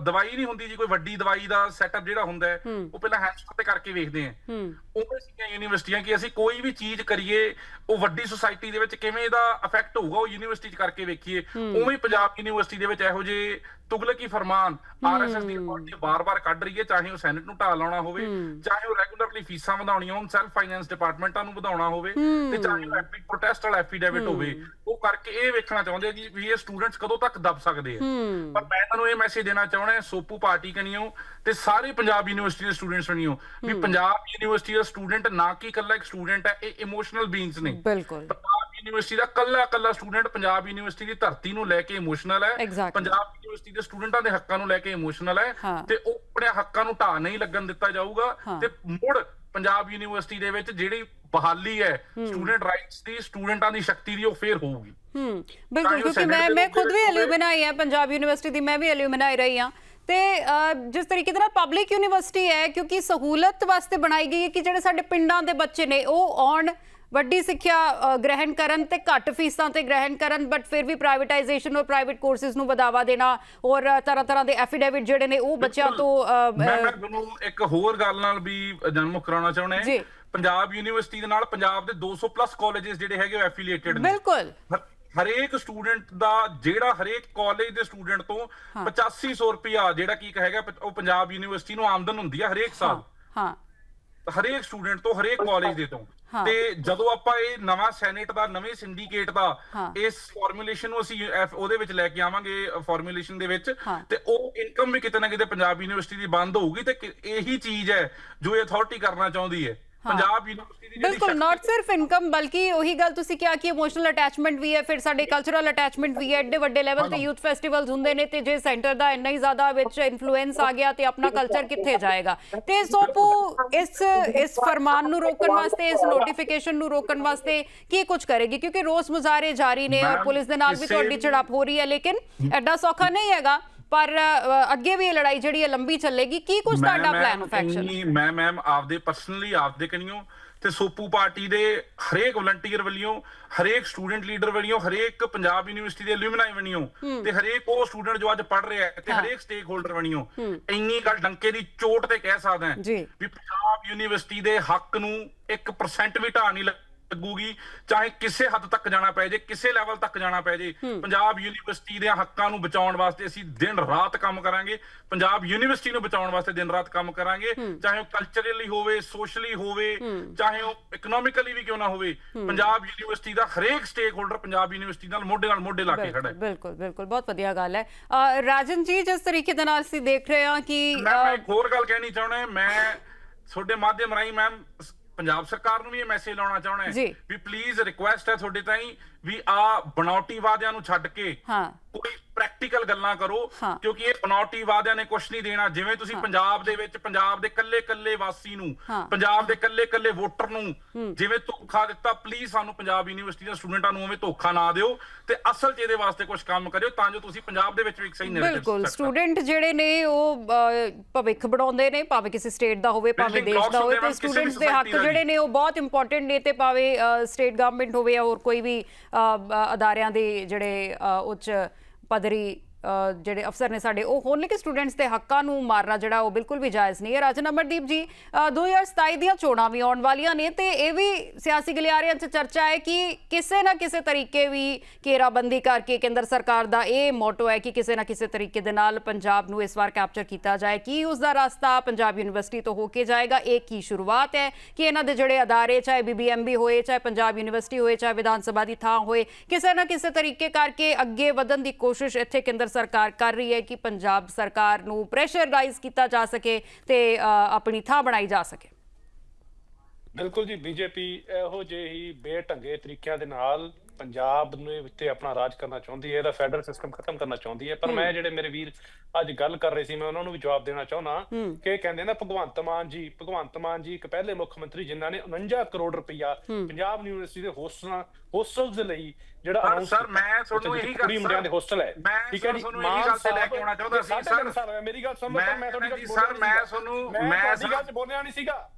ਦਵਾਈ ਨਹੀਂ ਹੁੰਦੀ ਜੀ ਕੋਈ ਵੱਡੀ ਦਵਾਈ ਦਾ ਸੈਟਅਪ ਜਿਹੜਾ ਹੁੰਦਾ ਹੈ ਉਹ ਪਹਿਲਾਂ ਹੈਂਡਸ ਤੇ ਕਰਕੇ ਵੇਖਦੇ ਆ ਹੂੰ। ਉਵੇਂ ਸੀਗੀਆਂ ਯੂਨੀਵਰਸਿਟੀਆਂ ਕਿ ਅਸੀਂ ਕੋਈ ਵੀ ਚੀਜ਼ ਕਰੀਏ ਉਹ ਵੱਡੀ ਸੁਸਾਇਟੀ ਦੇ ਵਿੱਚ ਕਿਵੇਂ ਇਹਦਾ ਇਫੈਕਟ ਹੋਊਗਾ ਉਹ ਯੂਨੀਵਰਸਿਟੀ 'ਚ ਕਰਕੇ ਵੇਖੀਏ। ਉਵੇਂ ਪੰਜਾਬ ਯੂਨੀਵਰਸਿਟੀ ਦੇ ਵਿੱਚ ਇਹੋ ਜਿਹੇ ਤੁਗਲਕੀ ਫਰਮਾਨ ਆਰਐਸਐਸ ਦੀ ਅਥਾਰਟੀ ਬਾਰ-ਬਾਰ ਕੱਢ ਰਹੀ ਹੈ ਚਾਹੇ ਉਹ ਸੈਨੇਟ ਨੂੰ ਢਾਹ ਲਾਉਣਾ ਹੋਵੇ ਚਾਹੇ ਉਹ ਰੈਗੂਲਰਲੀ ਫੀਸਾਂ ਵਧਾਉਣੀਆਂ ਹੋਣ ਸੈਲਫ ਫਾਈਨੈਂਸ ਡਿਪਾਰਟਮੈਂਟਾਂ ਨੂੰ ਵਧਾਉਣਾ ਹੋਵੇ ਤੇ ਚਾਹੇ ਉਹ ਐਪੀ ਪ੍ਰੋਟੈਸਟ ਵਾਲਾ ਐਫੀਡੇਵਿਟ ਹੋਵੇ ਉਹ ਕਰਕੇ ਇਹ ਵੇਖਣਾ ਚਾਹੁੰਦੇ ਆ ਜੀ ਵੀ ਇਹ ਸਟੂਡੈਂਟਸ ਕਦੋਂ ਤੱਕ ਦਬ ਸਕਦੇ ਆ ਪਰ ਮੈਂ ਤੁਹਾਨੂੰ ਇਹ ਮੈਸੇਜ ਦੇਣਾ ਚਾਹੁੰਦਾ ਸੋਪੂ ਪਾਰਟੀ ਕਨੀਓ ਤੇ ਸਾਰੇ ਪੰਜਾਬ ਯੂਨੀਵਰਸਿਟੀ ਦੇ ਸਟੂਡੈਂਟਸ ਕਨੀਓ ਵੀ ਪੰਜਾਬ ਯੂਨੀਵਰਸਿਟੀ ਦਾ ਸਟੂਡੈਂਟ ਨਾ ਕਿ ਇਕੱਲਾ ਇੱਕ ਸਟੂਡੈਂਟ ਹੈ ਇਹ ਇਮੋਸ਼ਨਲ ਬੀਇੰਗਸ ਨੇ ਬਿਲਕੁਲ ਪੰਜਾਬ ਯੂਨੀਵਰਸਿਟੀ ਦਾ ਕੱਲਾ ਕੱਲਾ ਸਟੂਡੈਂਟ ਪੰਜਾਬ ਯੂਨੀਵਰਸਿਟੀ ਦੀ ਧਰਤੀ ਨੂੰ ਲੈ ਕੇ ਇਮੋਸ਼ਨਲ ਹੈ. ਪੰਜਾਬ ਯੂਨੀਵਰਸਿਟੀ ਦੇ ਸਟੂਡੈਂਟਾਂ ਦੇ ਹੱਕਾਂ ਨੂੰ ਲੈ ਕੇ ਇਮੋਸ਼ਨਲ ਹੈ। ਤੇ ਉਹ ਆਪਣੇ ਹੱਕਾਂ ਨੂੰ ਢਾਹ ਨਹੀਂ ਲੱਗਣ ਦਿੱਤਾ ਜਾਊਗਾ। ਤੇ ਮੁੜ ਪੰਜਾਬ ਯੂਨੀਵਰਸਿਟੀ ਦੇ ਵਿੱਚ ਜਿਹੜੀ ਬਹਾਲੀ ਹੈ ਸਟੂਡੈਂਟ ਰਾਈਟਸ ਦੀ ਸਟੂਡੈਂਟਾਂ ਦੀ ਸ਼ਕਤੀ ਦੀ ਉਹ ਫੇਰ ਹੋਊਗੀ। ਹੂੰ ਬਿਲਕੁਲ ਕਿਉਂਕਿ ਮੈਂ ਮੈਂ ਖੁਦ ਵੀ ਐਲੂਮਨਾਈ ਹੈ ਪੰਜਾਬ ਯੂਨੀਵਰਸਿਟੀ ਦੀ ਮੈਂ ਵੀ ਐਲੂਮਨਾਈ ਰਹੀ ਹਾਂ। ਤੇ ਜਿਸ ਤਰੀਕੇ ਨਾਲ ਪਬਲਿਕ ਯੂਨੀਵਰਸਿਟੀ ਹੈ ਕਿਉਂਕਿ ਸਹੂਲਤ ਵਾਸਤੇ ਬਣਾਈ ਗਈ ਹੈ ਕਿ ਜਿਹੜੇ ਸਾਡੇ ਪਿੰਡਾਂ ਦੇ ਬੱਚੇ ਨੇ ਉਹ ਆਉਣ ਵੱਡੀ ਸਿੱਖਿਆ ਗ੍ਰਹਿਣ ਕਰਨ ਤੇ ਘੱਟ ਫੀਸਾਂ ਤੇ ਗ੍ਰਹਿਣ ਕਰਨ ਬਟ ਫਿਰ ਵੀ ਪ੍ਰਾਈਵੇਟਾਈਜੇਸ਼ਨ ਔਰ ਪ੍ਰਾਈਵੇਟ ਕੋਰਸਿਸ ਨੂੰ ਵਧਾਵਾ ਦੇਣਾ ਔਰ ਤਰ੍ਹਾਂ ਤਰ੍ਹਾਂ ਦੇ ਐਫੀਡੇਵਿਟ ਜਿਹੜੇ ਨੇ ਉਹ ਬੱਚਿਆਂ ਤੋਂ ਮੈਂ ਤੁਹਾਨੂੰ ਇੱਕ ਹੋਰ ਗੱਲ ਨਾਲ ਵੀ ਜਨਮੁਖ ਕਰਾਉਣਾ ਚਾਹੁੰਦਾ। ਹਾਂ। ਪੰਜਾਬ ਯੂਨੀਵਰਸਿਟੀ ਦੇ ਨਾਲ ਪੰਜਾਬ ਦੇ 200 ਪਲੱਸ ਕਾਲਜਸ ਜਿਹੜੇ ਹੈਗੇ ਉਹ ਐਫੀਲੀਏਟਡ ਨੇ। ਬਿਲਕੁਲ। ਹਰ- ਹਰੇਕ ਸਟੂਡੈਂਟ ਦਾ ਜਿਹੜਾ ਹਰੇਕ ਕਾਲਜ ਦੇ ਸਟੂਡੈਂਟ ਤੋਂ 8500 ਰੁਪਿਆ ਜਿਹੜਾ ਕੀ ਕਹੇਗਾ ਉਹ ਪੰਜਾਬ ਯੂਨੀਵਰਸਿਟੀ ਨੂੰ ਆਮਦਨ ਹੁੰਦੀ ਹੈ ਹਰੇਕ ਸਾਲ। ਹਾਂ। ਹਰੇਕ ਸਟੂਡੈਂਟ ਤੋਂ ਹਰੇਕ ਕਾਲਜ ਦੇ ਤੋਂ। ਤੇ ਜਦੋਂ ਆਪਾਂ ਇਹ ਨਵਾਂ ਸੈਨੇਟ ਦਾ ਨਵੇਂ ਸਿੰਡੀਕੇਟ ਦਾ। ਇਸ ਫਾਰਮੂਲੇਸ਼ਨ ਨੂੰ ਅਸੀਂ ਉਹਦੇ ਵਿੱਚ ਲੈ ਕੇ ਆਵਾਂਗੇ ਫਾਰਮੂਲੇਸ਼ਨ ਦੇ ਵਿੱਚ। ਤੇ ਉਹ ਇਨਕਮ ਵੀ ਕਿਤੇ ਨਾ ਕਿਤੇ ਪੰਜਾਬ ਯੂਨੀਵਰਸਿਟੀ ਦੀ ਬੰਦ ਹੋਊਗੀ ਤੇ ਇਹੀ ਚੀਜ਼ ਹੈ ਜੋ ਇਹ ਅਥਾਰਟੀ ਕਰਨਾ ਚਾਹੁੰਦੀ ਹੈ ਪੰਜਾਬ ਯੂਨੀਵਰਸਿਟੀ ਦੀ ਜਿਹੜੀ ਬਿਲਕੁਲ ਨਾਟ ਸਿਰਫ ਇਨਕਮ ਬਲਕਿ ਉਹੀ ਗੱਲ ਤੁਸੀਂ ਕਿਹਾ ਕਿ ਇਮੋਸ਼ਨਲ ਅਟੈਚਮੈਂਟ ਵੀ ਹੈ ਫਿਰ ਸਾਡੇ ਕਲਚਰਲ ਅਟੈਚਮੈਂਟ ਵੀ ਹੈ ਐਡੇ ਵੱਡੇ ਲੈਵਲ ਤੇ ਯੂਥ ਫੈਸਟੀਵਲਸ ਹੁੰਦੇ ਨੇ ਤੇ ਜੇ ਸੈਂਟਰ ਦਾ ਇੰਨਾ ਹੀ ਜ਼ਿਆਦਾ ਵਿੱਚ ਇਨਫਲੂਐਂਸ ਆ ਗਿਆ ਤੇ ਆਪਣਾ ਕਲਚਰ ਕਿੱਥੇ ਜਾਏਗਾ? ਤੇ ਸੋਪੂ ਇਸ ਇਸ ਫਰਮਾਨ ਨੂੰ ਰੋਕਣ ਵਾਸਤੇ ਇਸ ਨੋਟੀਫਿਕੇਸ਼ਨ ਨੂੰ ਰੋਕਣ ਵਾਸਤੇ ਕੀ ਕੁਝ ਕਰੇਗੀ? ਕਿਉਂਕਿ ਰੋਸ ਮੁਜ਼ਾਹਰੇ ਜਾਰੀ ਨੇ ਔਰ ਪੁਲਿਸ ਦੇ ਨਾਲ ਵੀ ਤੁਹਾਡੀ ਝੜਪ ਹੋ ਰਹੀ ਹੈ ਲੇਕਿਨ ਐਡਾ ਸੌਖਾ ਨਹੀਂ ਹੈਗਾ। ਪਰ ਅੱਗੇ ਵੀ ਇਹ ਲੜਾਈ ਜਿਹੜੀ ਹੈ ਲੰਬੀ ਚੱਲੇਗੀ ਕੀ ਕੁਝ ਤੁਹਾਡਾ ਪਲਾਨ ਆਫ ਐਕਸ਼ਨ ਮੈਂ ਮੈਮ ਆਪਦੇ ਪਰਸਨਲੀ ਆਪਦੇ ਕਨੀਓ ਤੇ ਸੋਪੂ ਪਾਰਟੀ ਦੇ ਹਰੇਕ ਵਲੰਟੀਅਰ ਵੱਲੋਂ ਹਰੇਕ ਸਟੂਡੈਂਟ ਲੀਡਰ ਵੱਲੋਂ ਹਰੇਕ ਪੰਜਾਬ ਯੂਨੀਵਰਸਿਟੀ ਦੇ ਐਲੂਮਨਾਈ ਵੱਲੋਂ ਤੇ ਹਰੇਕ ਉਹ ਸਟੂਡੈਂਟ ਜੋ ਅੱਜ ਪੜ ਰਿਹਾ ਹੈ ਤੇ। ਹਰੇਕ ਸਟੇਕ ਹੋਲਡਰ ਵੱਲੋਂ ਇੰਨੀ ਗੱਲ ਡੰਕੇ ਦੀ ਚੋਟ ਤੇ ਕਹਿ ਸਕਦਾ। ਵੀ ਪੰਜਾਬ ਯੂਨੀਵਰਸਿਟੀ ਦੇ ਹੱਕ ਨੂੰ 1% ਵੀ ਢਾਹ ਨਹੀਂ ਲੱਗੂਗੀ ਚਾਹੇ ਕਿਸੇ ਹੱਦ ਤੱਕ ਜਾਣਾ ਪੈ ਜੇ ਕਿਸੇ ਲੈਵਲ ਤੱਕ ਜਾਣਾ ਪੈ ਜੇ। ਪੰਜਾਬ ਯੂਨੀਵਰਸਿਟੀ ਦੇ ਹੱਕਾਂ ਨੂੰ ਬਚਾਉਣ ਵਾਸਤੇ ਅਸੀਂ ਦਿਨ ਰਾਤ ਕੰਮ ਕਰਾਂਗੇ। ਪੰਜਾਬ ਯੂਨੀਵਰਸਿਟੀ ਨੂੰ ਬਚਾਉਣ ਵਾਸਤੇ ਦਿਨ ਰਾਤ ਕੰਮ ਕਰਾਂਗੇ। ਚਾਹੇ ਉਹ ਕਲਚਰਲੀ ਹੋਵੇ ਸੋਸ਼ਲੀ ਹੋਵੇ ਚਾਹੇ ਉਹ ਇਕਨੋਮਿਕਲੀ ਵੀ ਕਿਉਂ ਨਾ ਹੋਵੇ ਪੰਜਾਬ ਯੂਨੀਵਰਸਿਟੀ ਦਾ ਹਰੇਕ ਸਟੇਕ ਹੋਲਡਰ ਪੰਜਾਬ ਯੂਨੀਵਰਸਿਟੀ ਨਾਲ ਮੋਢੇ ਨਾਲ ਮੋਢੇ ਲਾ ਕੇ ਖੜਾ ਹੈ। ਬਿਲਕੁਲ ਬਿਲਕੁਲ ਬਹੁਤ ਵਧੀਆ ਗੱਲ ਹੈ। ਰਾਜਨ ਜੀ ਜਿਸ ਤਰੀਕੇ ਦੇ ਨਾਲ ਅਸੀਂ ਦੇਖ ਰਹੇ ਹਾਂ ਕਿ ਮੈਂ ਇੱਕ ਹੋਰ ਗੱਲ ਕਹਿਣੀ ਚਾਹੁੰਦਾ ਮੈਂ ਤੁਹਾਡੇ ਮਾਧਿਅਮ ਰਾਹੀਂ ਮੈਮ ਪੰਜਾਬ ਸਰਕਾਰ ਨੂੰ ਵੀ ਇਹ ਮੈਸੇਜ ਲਾਉਣਾ ਚਾਹੁੰਦਾ ਜੀ। ਵੀ ਪਲੀਜ਼ ਰਿਕੁਐਸਟ ਹੈ ਤੁਹਾਡੇ ਤਾਈਂ ਵੀ ਆ ਬਣਾਉਟੀ ਵਾਅਦਿਆਂ ਨੂੰ ਛੱਡ ਕੇ ਹਾਂ ਕੋਈ ਪ੍ਰੈਕਟੀਕਲ ਗੱਲਾਂ ਕਰੋ ਹਾਂ। ਕਿਉਂਕਿ ਇਹ ਬਣਾਉਟੀ ਵਾਅਦਿਆਂ ਨੇ ਕੁਝ ਨਹੀਂ ਦੇਣਾ ਜਿਵੇਂ ਤੁਸੀਂ ਪੰਜਾਬ ਦੇ ਵਿੱਚ ਪੰਜਾਬ ਦੇ ਕੱਲੇ-ਕੱਲੇ ਵਾਸੀ ਨੂੰ ਹਾਂ। ਪੰਜਾਬ ਦੇ ਕੱਲੇ-ਕੱਲੇ ਵੋਟਰ ਨੂੰ ਜਿਵੇਂ ਧੋਖਾ ਦਿੱਤਾ ਪਲੀਜ਼ ਸਾਨੂੰ ਪੰਜਾਬ ਯੂਨੀਵਰਸਿਟੀ ਦੇ ਸਟੂਡੈਂਟਾਂ ਨੂੰ ਉਵੇਂ ਧੋਖਾ ਨਾ ਦਿਓ ਤੇ ਅਸਲ 'ਚ ਇਹਦੇ ਵਾਸਤੇ ਕੁਝ ਕੰਮ ਕਰਿਓ ਤਾਂ ਜੋ ਤੁਸੀਂ ਪੰਜਾਬ ਦੇ ਵਿੱਚ ਵੀ ਇੱਕ ਸਹੀ ਨੈਰੇਟਿਵ ਬਿਲਕੁਲ ਸਟੂਡੈਂਟ ਜਿਹੜੇ ਨੇ ਉਹ ਅ, ਭਵਿੱਖ ਬਣਾਉਂਦੇ ਨੇ ਭਾਵੇਂ ਕਿਸੇ ਸਟੇਟ ਦਾ ਹੋਵੇ ਭਾਵੇਂ Building ਦੇਸ਼ blocks ਦਾ ਹੋਵੇ ਹੁੰਦੇ ਤੇ ਨੇ ਕਿਸੇ ਵੀ ਸਟੂਡੈਂਟਸ ਦੇ ਹੱਕ society ਦਾ ਜਿਹੜੇ। ਨੇ ਉਹ ਬਹੁਤ ਇੰਪੋਰਟੈਂਟ ਨੇ ਤੇ ਭਾਵੇਂ ਸਟੇਟ ਗਵਰਨਮੈਂਟ ਹੋਵੇ ਜਾਂ ਹੋਰ ਕੋਈ ਵੀ ਅ, ਅ, ਅਦਾਰਿਆਂ ਦੇ ਜਿਹੜੇ ਅ, ਉੱਚ ਪਦਰੀ ਅ, ਜਿਹੜੇ ਅਫਸਰ ਨੇ ਸਾਡੇ ਉਹ ਹੋਣ ਲੇਕਿਨ ਸਟੂਡੈਂਟਸ ਦੇ ਹੱਕਾਂ ਨੂੰ ਮਾਰਨਾ ਜਿਹੜਾ ਉਹ ਬਿਲਕੁਲ ਵੀ ਜਾਇਜ਼ ਨਹੀਂ ਹੈ। ਰਾਜਨ ਅਮਰਦੀਪ ਜੀ ਅ, 2027 ਦੀਆਂ ਚੋਣਾਂ ਵੀ ਆਉਣ ਵਾਲੀਆਂ ਨੇ ਤੇ ਇਹ ਵੀ ਸਿਆਸੀ ਗਲਿਆਰਿਆਂ 'ਚ ਚਰਚਾ ਹੈ ਕਿ ਕਿਸੇ ਨਾ ਕਿਸੇ ਤਰੀਕੇ ਵੀ ਘੇਰਾਬੰਦੀ ਕਰਕੇ ਕੇਂਦਰ ਸਰਕਾਰ ਦਾ ਇਹ ਮੋਟੋ ਹੈ ਕਿ ਕਿਸੇ ਨਾ ਕਿਸੇ ਤਰੀਕੇ ਦੇ ਨਾਲ ਪੰਜਾਬ ਨੂੰ ਇਸ ਵਾਰ ਕੈਪਚਰ ਕੀਤਾ ਜਾਏ। ਕੀ ਉਸ ਦਾ ਰਸਤਾ ਪੰਜਾਬ ਯੂਨੀਵਰਸਿਟੀ ਤੋਂ ਹੋ ਕੇ ਜਾਏਗਾ? ਇਹ ਕੀ ਸ਼ੁਰੂਆਤ ਹੈ? ਕਿ ਇਹਨਾਂ ਦੇ ਜਿਹੜੇ ਅਦਾਰੇ ਚਾਹੇ ਬੀਬੀਐਮਬੀ ਹੋਏ ਚਾਹੇ ਪੰਜਾਬ ਯੂਨੀਵਰਸਿਟੀ ਹੋਏ ਚਾਹੇ ਵਿਧਾਨ ਸਭਾ ਦੀ ਥਾਂ ਹੋਏ ਕਿਸੇ ਨਾ ਕਿਸੇ ਤਰੀਕੇ ਕਰਕੇ ਅੱਗੇ ਵਧਣ ਦੀ ਕੋਸ਼ਿਸ਼ ਇੱਥੇ ਕੇਂਦਰ ਸਰਕਾਰ ਕਰ ਰਹੀ ਹੈ ਕਿ ਪੰਜਾਬ ਸਰਕਾਰ ਨੂੰ ਪ੍ਰੈਸ਼ਰਾਈਜ਼ ਕੀਤਾ ਜਾ ਸਕੇ ਤੇ ਆਪਣੀ ਥਾਂ ਬਣਾਈ ਜਾ ਸਕੇ। ਬਿਲਕੁਲ ਜੀ ਬੀਜੇਪੀ ਇਹੋ ਜਿਹੇ ਹੀ ਬੇਢੰਗੇ ਤਰੀਕਿਆਂ ਦੇ ਨਾਲ ਪੰਜਾਬ ਨੂੰ ਉੱਤੇ ਆਪਣਾ ਰਾਜ ਕਰਨਾ ਚਾਹੁੰਦੀ ਹੈ ਇਹਦਾ ਫੈਡਰਲ ਸਿਸਟਮ ਖਤਮ ਕਰਨਾ ਚਾਹੁੰਦੀ ਹੈ। ਪਰ ਮੈਂ ਜਿਹੜੇ ਮੇਰੇ ਵੀਰ ਅੱਜ ਗੱਲ ਕਰ ਰਹੇ ਸੀ ਮੈਂ ਉਹਨਾਂ ਨੂੰ ਵੀ ਜਵਾਬ ਦੇਣਾ ਚਾਹੁੰਦਾ। ਕਿ ਕਹਿੰਦੇ ਨਾ ਭਗਵੰਤ ਮਾਨ ਜੀ ਭਗਵੰਤ ਮਾਨ ਜੀ ਇੱਕ ਪਹਿਲੇ ਮੁੱਖ ਮੰਤਰੀ ਜਿਨ੍ਹਾਂ ਨੇ 49 ਕਰੋੜ ਰੁਪਇਆ ਪੰਜਾਬ ਯੂਨੀਵਰਸਿਟੀ ਦੇ ਹੋਸਟਲਾਂ ਹੋਸਟਲਸ ਦੇ ਲਈ ਜਿਹੜਾ announce ਸਰ, ਮੈਂ ਤੁਹਾਨੂੰ ਇਹੀ ਗੱਲ- ਮੁੰਡਿਆਂ ਦੇ ਹੋਸਟਲ ਹੈ। ਮੈਂ ਠੀਕ ਹੈ ਸਰ ਜੀ ਤੁਹਾਨੂੰ ਇਹੀ ਗੱਲ ਤੇ ਲੈ ਕੇ ਆਉਣਾ ਚਾਹੁੰਦਾ ਸੀ, ਸਰ। ਮੇਰੀ ਗੱਲ ਲਓ ਮੈਂ ਪਰ ਤੁਹਾਡੀ ਗੱਲ ਸਰ, ਮੈਂ ਤੁਹਾਨੂੰ- ਮੈਂ ਤੁਹਾਡੀ ਗੱਲ ਬੋਲਿਆ ਨਹੀਂ ਸੀਗਾ।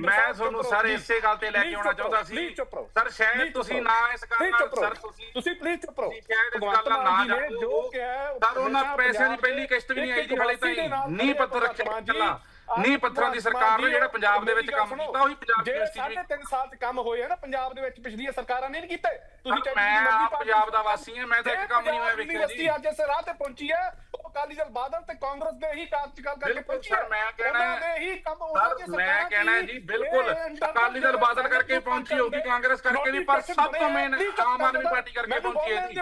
ਮੈਂ ਤੁਹਾਨੂੰ ਸਰ ਇਸੇ ਗੱਲ ਤੇ ਲੈ ਕੇ ਆਉਣਾ ਚਾਹੁੰਦਾ ਸੀ। ਸਰ ਸ਼ਾਇਦ ਤੁਸੀਂ ਨਾ ਇਸ ਗੱਲ ਨਾਲ। ਸਰ ਤੁਸੀਂ ਤੁਸੀਂ ਪਲੀਜ਼ ਚੁੱਪ ਰਹੋ। ਸ਼ਾਇਦ ਇਸ ਗੱਲ ਨਾਲ ਨਾ ਜੀ ਜਾਓ। ਹੈ, ਸਰ, ਉਹਨਾਂ ਪੈਸਿਆਂ ਦੀ ਪਹਿਲੀ ਕਿਸ਼ਤ ਵੀ ਨਹੀਂ ਆਈ ਜੀ ਹਾਲੇ ਤਾਈਂ। ਨੀਂਹ ਭਗਵੰਤ ਰੱਖਿਆ ਨੀਂਹ ਪੱਥਰਾਂ ਦੀ ਸਰਕਾਰ ਨੇ ਜਿਹੜਾ ਪੰਜਾਬ ਦੇ ਵਿੱਚ ਕੰਮ ਕੀਤਾ, ਉਹੀ ਪੰਜਾਬ ਜਿਹੜੇ ਯੂਨੀਵਰਸਿਟੀ ਸਾਢੇ ਤਿੰਨ ਸਾਲ ਚ ਕੰਮ ਹੋਏ ਆ ਨਾ ਪੰਜਾਬ ਦੇ ਵਿੱਚ ਪਿਛਲੀਆਂ ਸਰਕਾਰਾਂ ਨੇ ਨਹੀਂ ਕੀਤੇ ਤੁਸੀਂ ਸਰ, ਚਾਹੇ ਮੈਂ ਪੰਜਾਬ ਦਾ ਵਾਸੀ ਹਾਂ, ਮੈਂ ਤਾਂ ਇੱਕ ਕੰਮ ਨਹੀਂ ਹੋਇਆ ਵੇਖਿਆ ਯੂਨੀਵਰਸਿਟੀ ਜੀ। ਅੱਜ ਇਸ ਰਾਹ ਤੇ ਪਹੁੰਚੀ ਹੈ ਉਹ ਅਕਾਲੀ ਦਲ ਬਾਦਲ ਤੇ ਕਾਂਗਰਸ ਦੇ ਹੀ ਕਾਰਜਕਾਲ ਕਰਕੇ ਪਹੁੰਚੀ ਹੈ ਮੈਂ ਕਹਿਣਾ ਉਹਨਾਂ ਦੇ ਹੀ ਕੰਮ ਉਹਨਾਂ ਦੀ ਮੈਂ ਸਰਕਾਰਾਂ ਕਹਿਣਾ ਕੀ, ਜੀ, ਬਿਲਕੁਲ। ਅਕਾਲੀ ਦਲ ਬਾਦਲ ਕਰਕੇ ਪਹੁੰਚੀ ਹੋਊਗੀ, ਕਾਂਗਰਸ ਕਰਕੇ ਵੀ, ਪਰ ਸਭ ਤੋਂ main ਆਮ ਆਦਮੀ ਪਾਰਟੀ ਕਰਕੇ ਮੈਨੂੰ ਪਹੁੰਚੀ ਹੈ ਜੀ।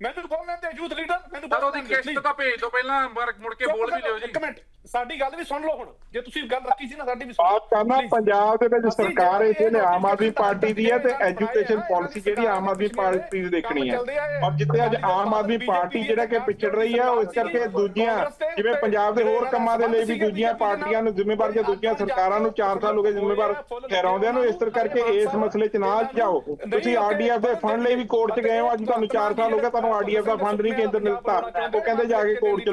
ਮੈਨੂੰ ਬੋਲਣ ਦਿਓ ਯੂਥ ਲੀਡਰ ਮੈਨੂੰ ਸਰ ਉਹਦੀ ਕਿਸ਼ਤ ਤਾਂ ਭੇਜ ਦਿਓ ਪਹਿਲਾਂ ਮੁੜ ਕੇ ਬੋਲ ਵੀ ਲਿਓ ਜੀ। ਇੱਕ ਮਿੰਟ ਸਾਡੀ ਗੱਲ ਵੀ ਸੁਣ ਲਓ ਹੁਣ। ਜੇ ਤੁਸੀਂ ਗੱਲ ਰੱਖੀ ਸੀ ਨਾ ਸਾਡੀ ਵੀ ਸੁਣੋ ਆਪ ਕਹਿੰਦਾ. ਪੰਜਾਬ ਦੇ ਵਿੱਚ ਸਰਕਾਰ ਜਿਹੜੇ ਇਸ ਵੇਲੇ ਆਮ ਆਦਮੀ ਪਾਰਟੀ ਦੀ ਹੈ ਤੇ ਐਜੂਕੇਸ਼ਨ ਪਾਲਿਸੀ ਜਿਹੜੀ ਆਮ ਆਦਮੀ ਪਾਰਟੀ ਦੀ ਦੇਖਣੀ ਹੈ। ਔਰ ਜਿੱਥੇ ਅੱਜ ਆਮ ਆਦਮੀ ਪਾਰਟੀ ਜਿਹੜਾ ਕਿ ਪਿਛੜ ਰਹੀ ਹੈ ਉਹ ਇਸ ਕਰਕੇ ਦੂਜੀਆਂ ਜਿਵੇਂ ਪੰਜਾਬ ਦੇ ਹੋਰ ਕੰਮਾਂ ਦੇ ਲਈ ਵੀ ਦੂਜੀਆਂ ਪਾਰਟੀਆਂ ਨੂੰ ਜ਼ਿੰਮੇਵਾਰ ਜਾਂ ਦੂਜੀਆਂ ਸਰਕਾਰਾਂ ਨੂੰ 4 ਸਾਲ ਹੋ ਗਏ ਜ਼ਿੰਮੇਵਾਰ ਠਹਿਰਾਉਂਦਿਆਂ ਨੂੰ ਇਸ ਕਰਕੇ ਇਸ ਮਸਲੇ 'ਚ ਨਾ ਜਾਓ। ਤੁਸੀਂ ਆਰਡੀਐਫ ਦੇ ਫੰਡ ਲਈ ਵੀ ਕੋਰਟ 'ਚ ਗਏ ਹੋ ਅੱਜ ਤੁਹਾਨੂੰ 4 ਸਾਲ ਹੋ ਗਏ ਤੁਹਾਨੂੰ ਆਰਡੀਐਫ ਦਾ ਫੰਡ ਨਹੀਂ ਕੇਂਦਰ ਨੇ ਦਿੱਤਾ, ਉਹ ਕਹਿੰਦੇ ਜਾ ਕੇ ਕੋਰਟ 'ਚ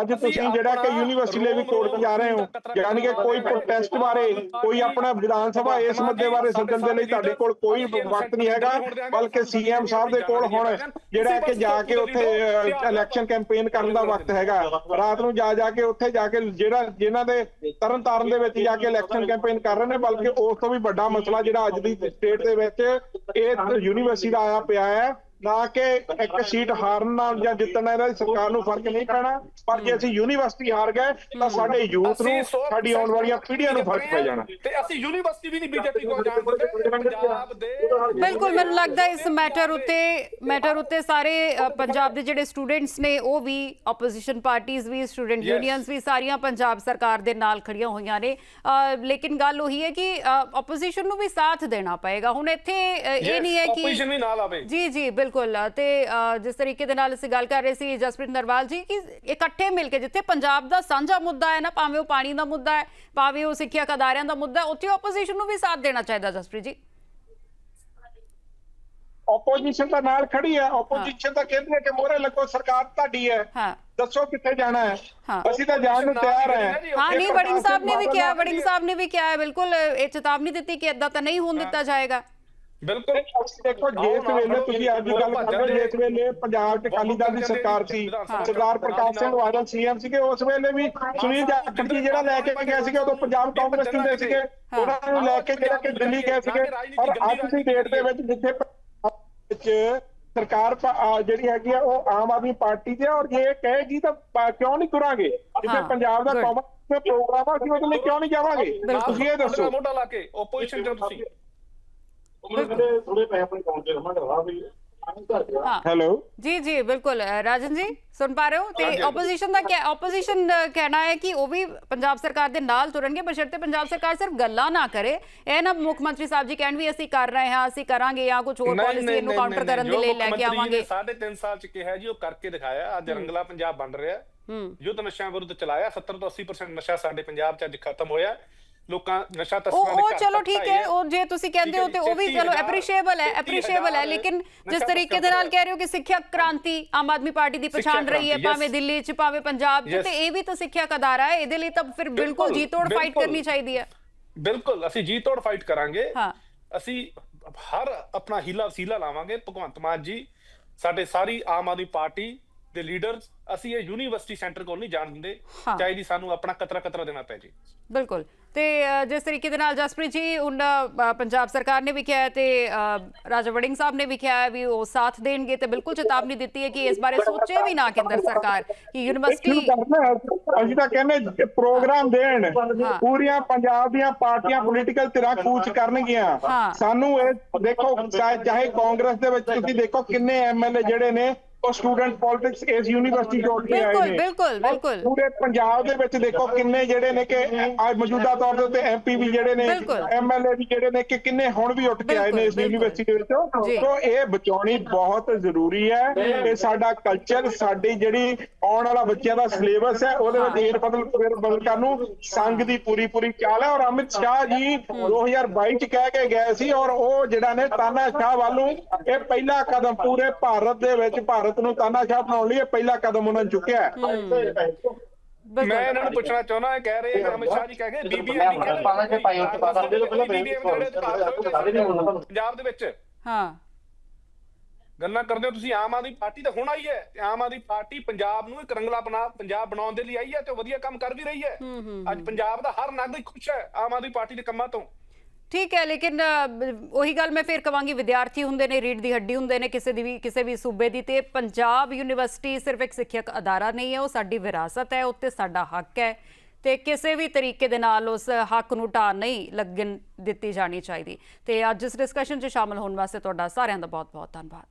ਅੱਜ ਤੁਸੀਂ ਜਿਹੜਾ ਕਿ ਯੂਨੀਵਰਸਿਟੀ ਲਈ ਵੀ ਕੋਰਟ ਜਾ ਰਹੇ ਹੋ, ਯਾਨੀ ਕਿ ਕੋਈ ਪ੍ਰੋਟੈਸਟ ਬਾਰੇ, ਕੋਈ ਆਪਣਾ ਵਿਧਾਨ ਸਭਾ ਇਸ ਮੁੱਦੇ ਬਾਰੇ ਸੱਦਣ ਦੇ ਲਈ ਤੁਹਾਡੇ ਕੋਲ ਕੋਈ ਵਕਤ ਨਹੀਂ ਹੈਗਾ, ਬਲਕਿ ਸੀਐਮ ਸਾਹਿਬ ਦੇ ਕੋਲ ਹੁਣ ਜਿਹੜਾ ਕਿ ਜਾ ਕੇ ਉੱਥੇ ਇਲੈਕਸ਼ਨ ਕੈਂਪੇਨ ਕਰਨ ਦਾ ਵਕਤ ਹੈਗਾ। ਰਾਤ ਨੂੰ ਜਾ ਜਾ ਕੇ ਉੱਥੇ ਜਾ ਕੇ ਜਿਹੜਾ ਜਿਨ੍ਹਾਂ ਦੇ ਤਰਨ ਤਾਰਨ ਦੇ ਵਿੱਚ ਜਾ ਕੇ ਇਲੈਕਸ਼ਨ ਕੈਂਪੇਨ ਕਰ ਰਹੇ ਨੇ, ਬਲਕਿ ਉਸ ਤੋਂ ਵੀ ਵੱਡਾ ਮਸਲਾ ਜਿਹੜਾ ਅੱਜ ਦੀ ਸਟੇਟ ਦੇ ਵਿੱਚ ਇਹ ਯੂਨੀਵਰਸਿਟੀ ਦਾ ਆਇਆ ਪਿਆ ਹੈ ਨਾ ਕਿ ਇੱਕ ਸੀਟ ਹਾਰਨ ਨਾਲ ਜਾਂ ਜਿੱਤਣ ਨਾਲ ਇਹਦਾ ਸਰਕਾਰ ਨੂੰ ਫ਼ਰਕ ਨਹੀਂ ਪੈਣਾ। ਪਰ ਜੇ ਅਸੀਂ ਯੂਨੀਵਰਸਿਟੀ ਹਾਰ ਗਏ ਤਾਂ ਸਾਡੇ ਯੂਥ ਨੂੰ ਸਾਡੀ ਆਉਣ ਵਾਲੀਆਂ ਪੀੜ੍ਹੀਆਂ ਨੂੰ ਫ਼ਰਕ ਪੈ ਜਾਣਾ। ਤੇ ਅਸੀਂ ਯੂਨੀਵਰਸਿਟੀ ਵੀ ਨਹੀਂ ਬੀਜੇਪੀ ਕੋਲ ਜਾਣ ਦਿੰਦੇ। ਪੰਜਾਬ ਦੇ ਬਿਲਕੁਲ ਮੈਨੂੰ ਲੱਗਦਾ ਇਸ ਮੈਟਰ ਉੱਤੇ ਮੈਟਰ ਉੱਤੇ ਸਾਰੇ ਪੰਜਾਬ ਦੇ ਜਿਹੜੇ ਸਟੂਡੈਂਟਸ ਨੇ ਉਹ ਵੀ ਆਪੋਜੀਸ਼ਨ ਪਾਰਟੀਆਂ ਵੀ ਸਟੂਡੈਂਟ. ਯੂਨੀਅਨਸ ਵੀ ਸਾਰੀਆਂ ਪੰਜਾਬ ਸਰਕਾਰ ਦੇ ਨਾਲ ਖੜੀਆਂ ਹੋਈਆਂ ਨੇ। ਲੇਕਿਨ ਗੱਲ ਉਹੀ ਹੈ ਕਿ ਆਪੋਜੀਸ਼ਨ ਨੂੰ ਵੀ ਸਾਥ ਦੇਣਾ ਪਏਗਾ। ਹੁਣ ਇੱਥੇ ਇਹ ਨਹੀਂ ਹੈ ਕਿ ਆਪੋਜੀਸ਼ਨ ਵੀ ਨਾਲ ਆਵੇ। ਜੀ ਜੀ ਬਿਲਕੁਲ। ਤੇ ਜਿਸ ਤਰੀਕੇ ਦੇ ਨਾਲ ਅਸੀਂ ਗੱਲ ਕਰ ਰਹੇ ਸੀ ਜਸਪ੍ਰੀਤ ਨਰਵਾਲ ਜੀ ਕਿ ਇਕੱਠੇ ਮਿਲ ਕੇ ਜਿੱਥੇ ਪੰਜਾਬ ਦਾ ਸਾਂਝਾ ਮੁੱਦਾ ਹੈ ਨਾ ਭਾਵੇਂ ਉਹ ਪਾਣੀ ਦਾ ਮੁੱਦਾ ਹੈ ਭਾਵੇਂ ਉਹ ਸਿੱਖਿਆ ਅਦਾਰਿਆਂ ਦਾ ਮੁੱਦਾ ਹੈ ਉੱਥੇ ਆਪੋਜੀਸ਼ਨ ਨੂੰ ਵੀ ਸਾਥ ਦੇਣਾ ਚਾਹੀਦਾ ਜਸਪ੍ਰੀਤ ਜੀ। ਆਪੋਜੀਸ਼ਨ ਤਾਂ ਨਾਲ ਖੜੀ ਹੈ। ਆਪੋਜੀਸ਼ਨ ਤਾਂ ਕਹਿੰਦੀ ਹੈ ਕਿ ਮੋਰੇ ਲੱਗੋ ਸਰਕਾਰ ਤੁਹਾਡੀ ਹੈ। ਹਾਂ। ਦੱਸੋ ਕਿੱਥੇ ਜਾਣਾ ਹੈ? ਹਾਂ। ਅਸੀਂ ਤਾਂ ਜਾਣ ਨੂੰ ਤਿਆਰ ਹਾਂ। ਹਾਂ ਨਹੀਂ ਵੜਿੰਗ ਸਾਹਿਬ ਨੇ ਵੀ ਕਿਹਾ ਵੜਿੰਗ ਸਾਹਿਬ ਨੇ ਵੀ ਕਿਹਾ ਹੈ ਬਿਲਕੁਲ ਇਹ ਚੇਤਾਵਨੀ ਦਿੱਤੀ ਕਿ ਇਦਾਂ ਤਾਂ ਨਹੀਂ ਹੋਣ ਦਿੱਤਾ ਜਾਏਗਾ। ਬਿਲਕੁਲ। ਦੇਖੋ ਜਿਸ ਵੇਲੇ ਤੁਸੀਂ ਅੱਜ ਗੱਲ ਕਰ ਰਹੇ ਹੋ ਜਿਸ ਵੇਲੇ ਪੰਜਾਬ 'ਚ ਅਕਾਲੀ ਦਲ ਦੀ ਸਰਕਾਰ ਸੀ ਸਰਦਾਰ ਪ੍ਰਕਾਸ਼ ਸਿੰਘ ਬਾਦਲ ਸੀਐਮ ਸੀਗੇ ਉਸ ਵੇਲੇ ਵੀ ਸੁਨੀਲ ਜਾਖੜ ਜੀ ਜਿਹੜਾ ਲੈ ਕੇ ਗਏ ਸੀਗੇ ਉਦੋਂ ਪੰਜਾਬ ਕਾਂਗਰਸ ਦੇ ਸੀਗੇ? ਉਹਨਾਂ ਨੂੰ ਲੈ ਕੇ ਜਿਹੜਾ ਕਿ ਦਿੱਲੀ ਗਏ ਸੀਗੇ। ਔਰ ਅੱਜ ਦੀ ਡੇਟ ਦੇ ਵਿੱਚ ਜਿੱਥੇ ਵਿੱਚ ਸਰਕਾਰ ਜਿਹੜੀ ਹੈਗੀ ਆ ਉਹ ਆਮ ਆਦਮੀ ਪਾਰਟੀ ਦੀ ਔਰ ਜੇ ਕਹੇਗੀ ਤਾਂ ਕਿਉਂ ਨਹੀਂ ਤੁਰਾਂਗੇ? ਜਿੱਥੇ ਪੰਜਾਬ ਦਾ. ਕਾਂਗਰਸ ਦੇ ਪ੍ਰੋਗਰਾਮ ਆ ਅਸੀਂ ਉਹਦੇ ਲਈ ਕਿਉਂ ਨਹੀਂ ਜਾਵਾਂਗੇ? ਤੁਸੀਂ ਇਹ ਦੱਸੋ। ਮੋਢਾ ਲਾ ਕੇ ਆਪੋਜੀਸ਼ਨ ਚ ਤੁਸੀਂ। ਥੋੜੇ ਪੈਸੇ ਆਪਣੇ ਅਕਾਊਂਟ 'ਚ ਜਮ੍ਹਾਂ ਕਰਵਾ ਵੀ ਹਾਂ। ਹੈਲੋ। ਜੀ ਜੀ ਅ, ਰਾਜਨ ਜੀ ਸੁਣ ਪਾ ਰਹੇ ਹੋ? ਤੇ ਆਪੋਜੀਸ਼ਨ ਦਾ ਕਿਆ ਆਪੋਜੀਸ਼ਨ ਕਹਿਣਾ ਹੈ ਕਿ ਉਹ ਵੀ ਪੰਜਾਬ ਸਰਕਾਰ ਦੇ ਨਾਲ ਤੁਰਨਗੇ ਬਸ਼ਰਤੇ ਪੰਜਾਬ ਸਰਕਾਰ ਸਿਰਫ ਗੱਲਾਂ ਨਾ ਕਰੇ। ਇਹ ਨਾ ਮੁੱਖ ਮੰਤਰੀ ਸਾਹਿਬ ਜੀ ਕਹਿਣ ਵੀ ਅਸੀਂ ਕਰ ਰਹੇ ਹਾਂ ਅਸੀਂ ਕਰਾਂਗੇ ਜਾਂ ਕੁਝ ਹੋਰ ਪਾਲਿਸੀ ਇਹਨੂੰ ਕਾਊਂਟਰ ਕਰਨ ਦੇ ਲਈ ਲੈ ਕੇ ਆਵਾਂਗੇ। ਸਾਢੇ ਤਿੰਨ ਸਾਲ ਚ ਕਿਹਾ ਜੀ ਉਹ ਕਰਕੇ ਦਿਖਾਇਆ ਅੱਜ ਰੰਗਲਾ ਪੰਜਾਬ ਬਣ ਰਿਹਾ। ਹੂੰ। ਯੁੱਧ ਨਸ਼ਿਆਂ ਵਿਰੁੱਧ ਚਲਾਇਆ 70 ਤੋਂ 80% ਨਸ਼ਾ ਸਾਡੇ ਪੰਜਾਬ ਚ ਅੱਜ ਖਤਮ ਹੋਇਆ। ਲੋਕਾਂ ਨਸ਼ਾ ਤਸਕਰਾਂ ਦੇ ਉਹ ਘਰ ਚਲੋ ਠੀਕ ਹੈ। ਉਹ ਜੇ ਤੁਸੀਂ ਕਹਿੰਦੇ ਹੋ ਤੇ ਉਹ ਵੀ ਚਲੋ ਐਪਰੀਸ਼ੀਏਬਲ ਹੈ ਐਪਰੀਸ਼ੀਏਬਲ ਹੈ ਲੇਕਿਨ ਜਿਸ ਤਰੀਕੇ ਦੇ ਨਾਲ ਕਹਿ ਰਹੇ ਹੋ ਕਿ ਸਿੱਖਿਆ ਕ੍ਰਾਂਤੀ ਆਮ ਆਦਮੀ ਪਾਰਟੀ ਦੀ ਪਛਾਣ ਰਹੀ ਹੈ ਭਾਵੇਂ. ਦਿੱਲੀ 'ਚ ਭਾਵੇਂ ਪੰਜਾਬ 'ਚ. ਤੇ ਇਹ ਵੀ ਤਾਂ ਸਿੱਖਿਆ ਅਦਾਰਾ ਹੈ ਇਹਦੇ ਲਈ ਤਾਂ ਫਿਰ ਬਿਲਕੁਲ ਜੀ ਤੋੜ ਫਾਈਟ। ਕਰਨੀ ਚਾਹੀਦੀ ਹੈ ਬਿਲਕੁਲ ਅਸੀਂ ਜੀ ਤੋੜ ਫਾਈਟ ਕਰਾਂਗੇ ਹਾਂ ਅਸੀਂ ਹਰ ਆਪਣਾ ਹੀਲਾ ਵਸੀਲਾ ਲਾਵਾਂਗੇ ਭਗਵੰਤ ਮਾਨ ਜੀ ਸਾਡੇ ਸਾਰੀ ਆਮ ਆਦਮੀ ਪਾਰਟੀ ਦੇ ਲੀਡਰਸ ਅਸੀਂ ਇਹ ਯੂਨੀਵਰਸਿਟੀ ਸੈਂਟਰ ਕੋਲ ਨਹੀਂ ਜਾਣ ਦਿੰਦੇ। ਚਾਹੇ ਦੀ ਸਾਨੂੰ ਆਪਣਾ ਕਤਰਾ ਕਤਰਾ ਦੇਣਾ ਪੈ ਜੇ। ਬਿਲਕੁਲ। ਤੇ ਜਿਸ ਤਰੀਕੇ ਦੇ ਨਾਲ ਜਸਪ੍ਰੀਤ ਜੀ ਅ, ਪੰਜਾਬ ਸਰਕਾਰ ਨੇ ਵੀ ਕਿਹਾ ਹੈ ਤੇ ਰਾਜਾ ਵੜਿੰਗ ਸਾਹਿਬ ਨੇ ਵੀ ਕਿਹਾ ਹੈ ਵੀ ਉਹ ਸਾਥ ਦੇਣਗੇ ਤੇ ਬਿਲਕੁਲ ਚੇਤਾਵਨੀ ਦਿੱਤੀ ਹੈ ਕਿ ਇਸ ਬਾਰੇ ਸੋਚੇ ਵੀ ਨਾ ਕੇਂਦਰ ਸਰਕਾਰ ਕਿ ਯੂਨੀਵਰਸਿਟੀ। ਅਸੀਂ ਤਾਂ ਕਹਿੰਦੇ ਪ੍ਰੋਗਰਾਮ ਦੇਣ। ਪੂਰੀਆਂ ਪੰਜਾਬ ਦੀਆਂ ਪਾਰਟੀਆਂ ਪੋਲੀਟੀਕਲ ਧਿਰਾਂ ਕੂਚ ਕਰਨਗੀਆਂ। ਸਾਨੂੰ ਇਹ ਦੇਖੋ ਚਾਹੇ ਕਾਂਗਰਸ ਦੇ ਵਿੱਚ ਤੁਸੀਂ ਦੇਖੋ ਕਿੰਨੇ ਐਮਐਲਏ ਜਿਹੜੇ ਨੇ ਉਹ ਸਟੂਡੈਂਟ ਪੋਲਿਟਿਕਸ ਇਸ ਯੂਨੀਵਰਸਿਟੀ ਤੋਂ ਉੱਠ ਕੇ ਆਏ ਬਿਲਕੁਲ ਨੇ। ਬਿਲਕੁਲ ਬਿਲਕੁਲ। ਪੂਰੇ ਪੰਜਾਬ ਦੇ ਵਿੱਚ ਦੇਖੋ ਕਿੰਨੇ ਜਿਹੜੇ ਨੇ ਕਿ ਅੱਜ ਮੌਜੂਦਾ ਤੌਰ ਦੇ ਉੱਤੇ ਐਮਪੀ ਵੀ ਜਿਹੜੇ ਨੇ। ਐਮਐਲਏ ਵੀ ਜਿਹੜੇ ਨੇ ਕਿ ਕਿੰਨੇ ਹੁਣ ਵੀ ਉੱਠ ਕੇ ਆਏ ਨੇ ਇਸ ਯੂਨੀਵਰਸਿਟੀ ਦੇ। ਵਿੱਚੋਂ। ਤੋਂ ਇਹ ਬਚਾਉਣੀ ਬਹੁਤ ਜ਼ਰੂਰੀ ਹੈ। ਇਹ ਸਾਡਾ ਕਲਚਰ ਸਾਡੀ ਜਿਹੜੀ ਆਉਣ ਵਾਲਾ ਬੱਚਿਆਂ ਦਾ ਸਿਲੇਬਸ ਹੈ ਉਹਦੇ ਵਿੱਚ ਇਹ ਬਦਲ ਫਿਰ ਬਦਲ ਕਰਨ ਨੂੰ ਸੰਘ ਦੀ ਪੂਰੀ ਪੂਰੀ ਚਾਲ ਹੈ। ਔਰ ਅਮਿਤ ਸ਼ਾਹ ਜੀ 2022 ਚ ਕਹਿ ਕੇ ਗਏ ਸੀ ਔਰ ਉਹ ਜਿਹੜਾ ਨੇ ਤਾਨਾ ਸ਼ਾਹ ਵੱਲੋਂ ਇਹ ਪਹਿਲਾ ਕਦਮ ਪੂਰੇ ਭਾਰਤ ਦੇ ਵਿੱਚ ਭਾਰਤ ਨੂੰ ਤਾਨਾ ਸ਼ਾਹ ਬਣਾਉਣ ਲਈ ਇਹ ਪਹਿਲਾ ਕਦਮ ਉਹਨਾਂ ਨੇ ਚੁੱਕਿਆ ਹੈ। ਮੈਂ ਇਹਨਾਂ ਨੂੰ ਪੁੱਛਣਾ ਚਾਹੁੰਦਾ ਇਹ ਕਹਿ ਰਹੇ ਅਮਿਤ ਸ਼ਾਹ ਜੀ ਕਹਿ ਗਏ ਬੀਬੀਐਮ ਦੀ ਪਾਣਾ ਚ ਪਾਈ ਉੱਤੇ ਪਹਿਲਾਂ ਪੰਜਾਬ ਦੇ ਵਿੱਚ। ਹਾਂ। ਗੱਲਾਂ ਕਰਦੇ ਹੋ ਤੁਸੀਂ ਆਮ ਆਦਮੀ ਪਾਰਟੀ ਤਾਂ ਹੁਣ ਆਈ ਹੈ ਤੇ ਆਮ ਆਦਮੀ ਪਾਰਟੀ ਪੰਜਾਬ ਨੂੰ ਇੱਕ ਰੰਗਲਾ ਬਣਾ ਪੰਜਾਬ ਬਣਾਉਣ ਦੇ ਲਈ ਆਈ ਹੈ ਤੇ ਉਹ ਵਧੀਆ ਕੰਮ ਕਰ ਵੀ ਰਹੀ ਹੈ। ਹੂੰ ਹੂੰ ਅੱਜ ਪੰਜਾਬ ਦਾ ਹਰ ਨਾਗਰਿਕ ਖੁਸ਼ ਹੈ ਆਮ ਆਦਮੀ ਪਾਰਟੀ ਦੇ ਕੰਮਾਂ ਤੋਂ। ਠੀਕ ਹੈ, ਲੇਕਿਨ ਉਹੀ ਗੱਲ ਮੈਂ ਫੇਰ ਕਵਾਂਗੀ, ਵਿਦਿਆਰਥੀ ਹੁੰਦੇ ਨੇ ਰੀੜ ਦੀ ਹੱਡੀ ਹੁੰਦੇ ਨੇ, ਕਿਸੇ ਦੀ ਵੀ, ਕਿਸੇ ਵੀ ਸੂਬੇ ਦੀ, ਤੇ ਪੰਜਾਬ ਯੂਨੀਵਰਸਿਟੀ ਸਿਰਫ ਇੱਕ ਸਿੱਖਿਅਕ ਅਦਾਰਾ ਨਹੀਂ ਹੈ, ਉਹ ਸਾਡੀ ਵਿਰਾਸਤ ਹੈ, ਉੱਤੇ ਸਾਡਾ ਹੱਕ ਹੈ, ਤੇ ਕਿਸੇ ਵੀ ਤਰੀਕੇ ਦੇ ਨਾਲ ਉਸ ਹੱਕ ਨੂੰ ਢਾਹ ਨਹੀਂ ਲੱਗਣ ਦਿੱਤੀ ਜਾਣੀ ਚਾਹੀਦੀ। ਤੇ ਅੱਜ ਇਸ ਡਿਸਕਸ਼ਨ 'ਚ ਸ਼ਾਮਲ ਹੋਣ ਵਾਸਤੇ ਤੁਹਾਡਾ ਸਾਰਿਆਂ ਦਾ ਬਹੁਤ ਬਹੁਤ ਧੰਨਵਾਦ।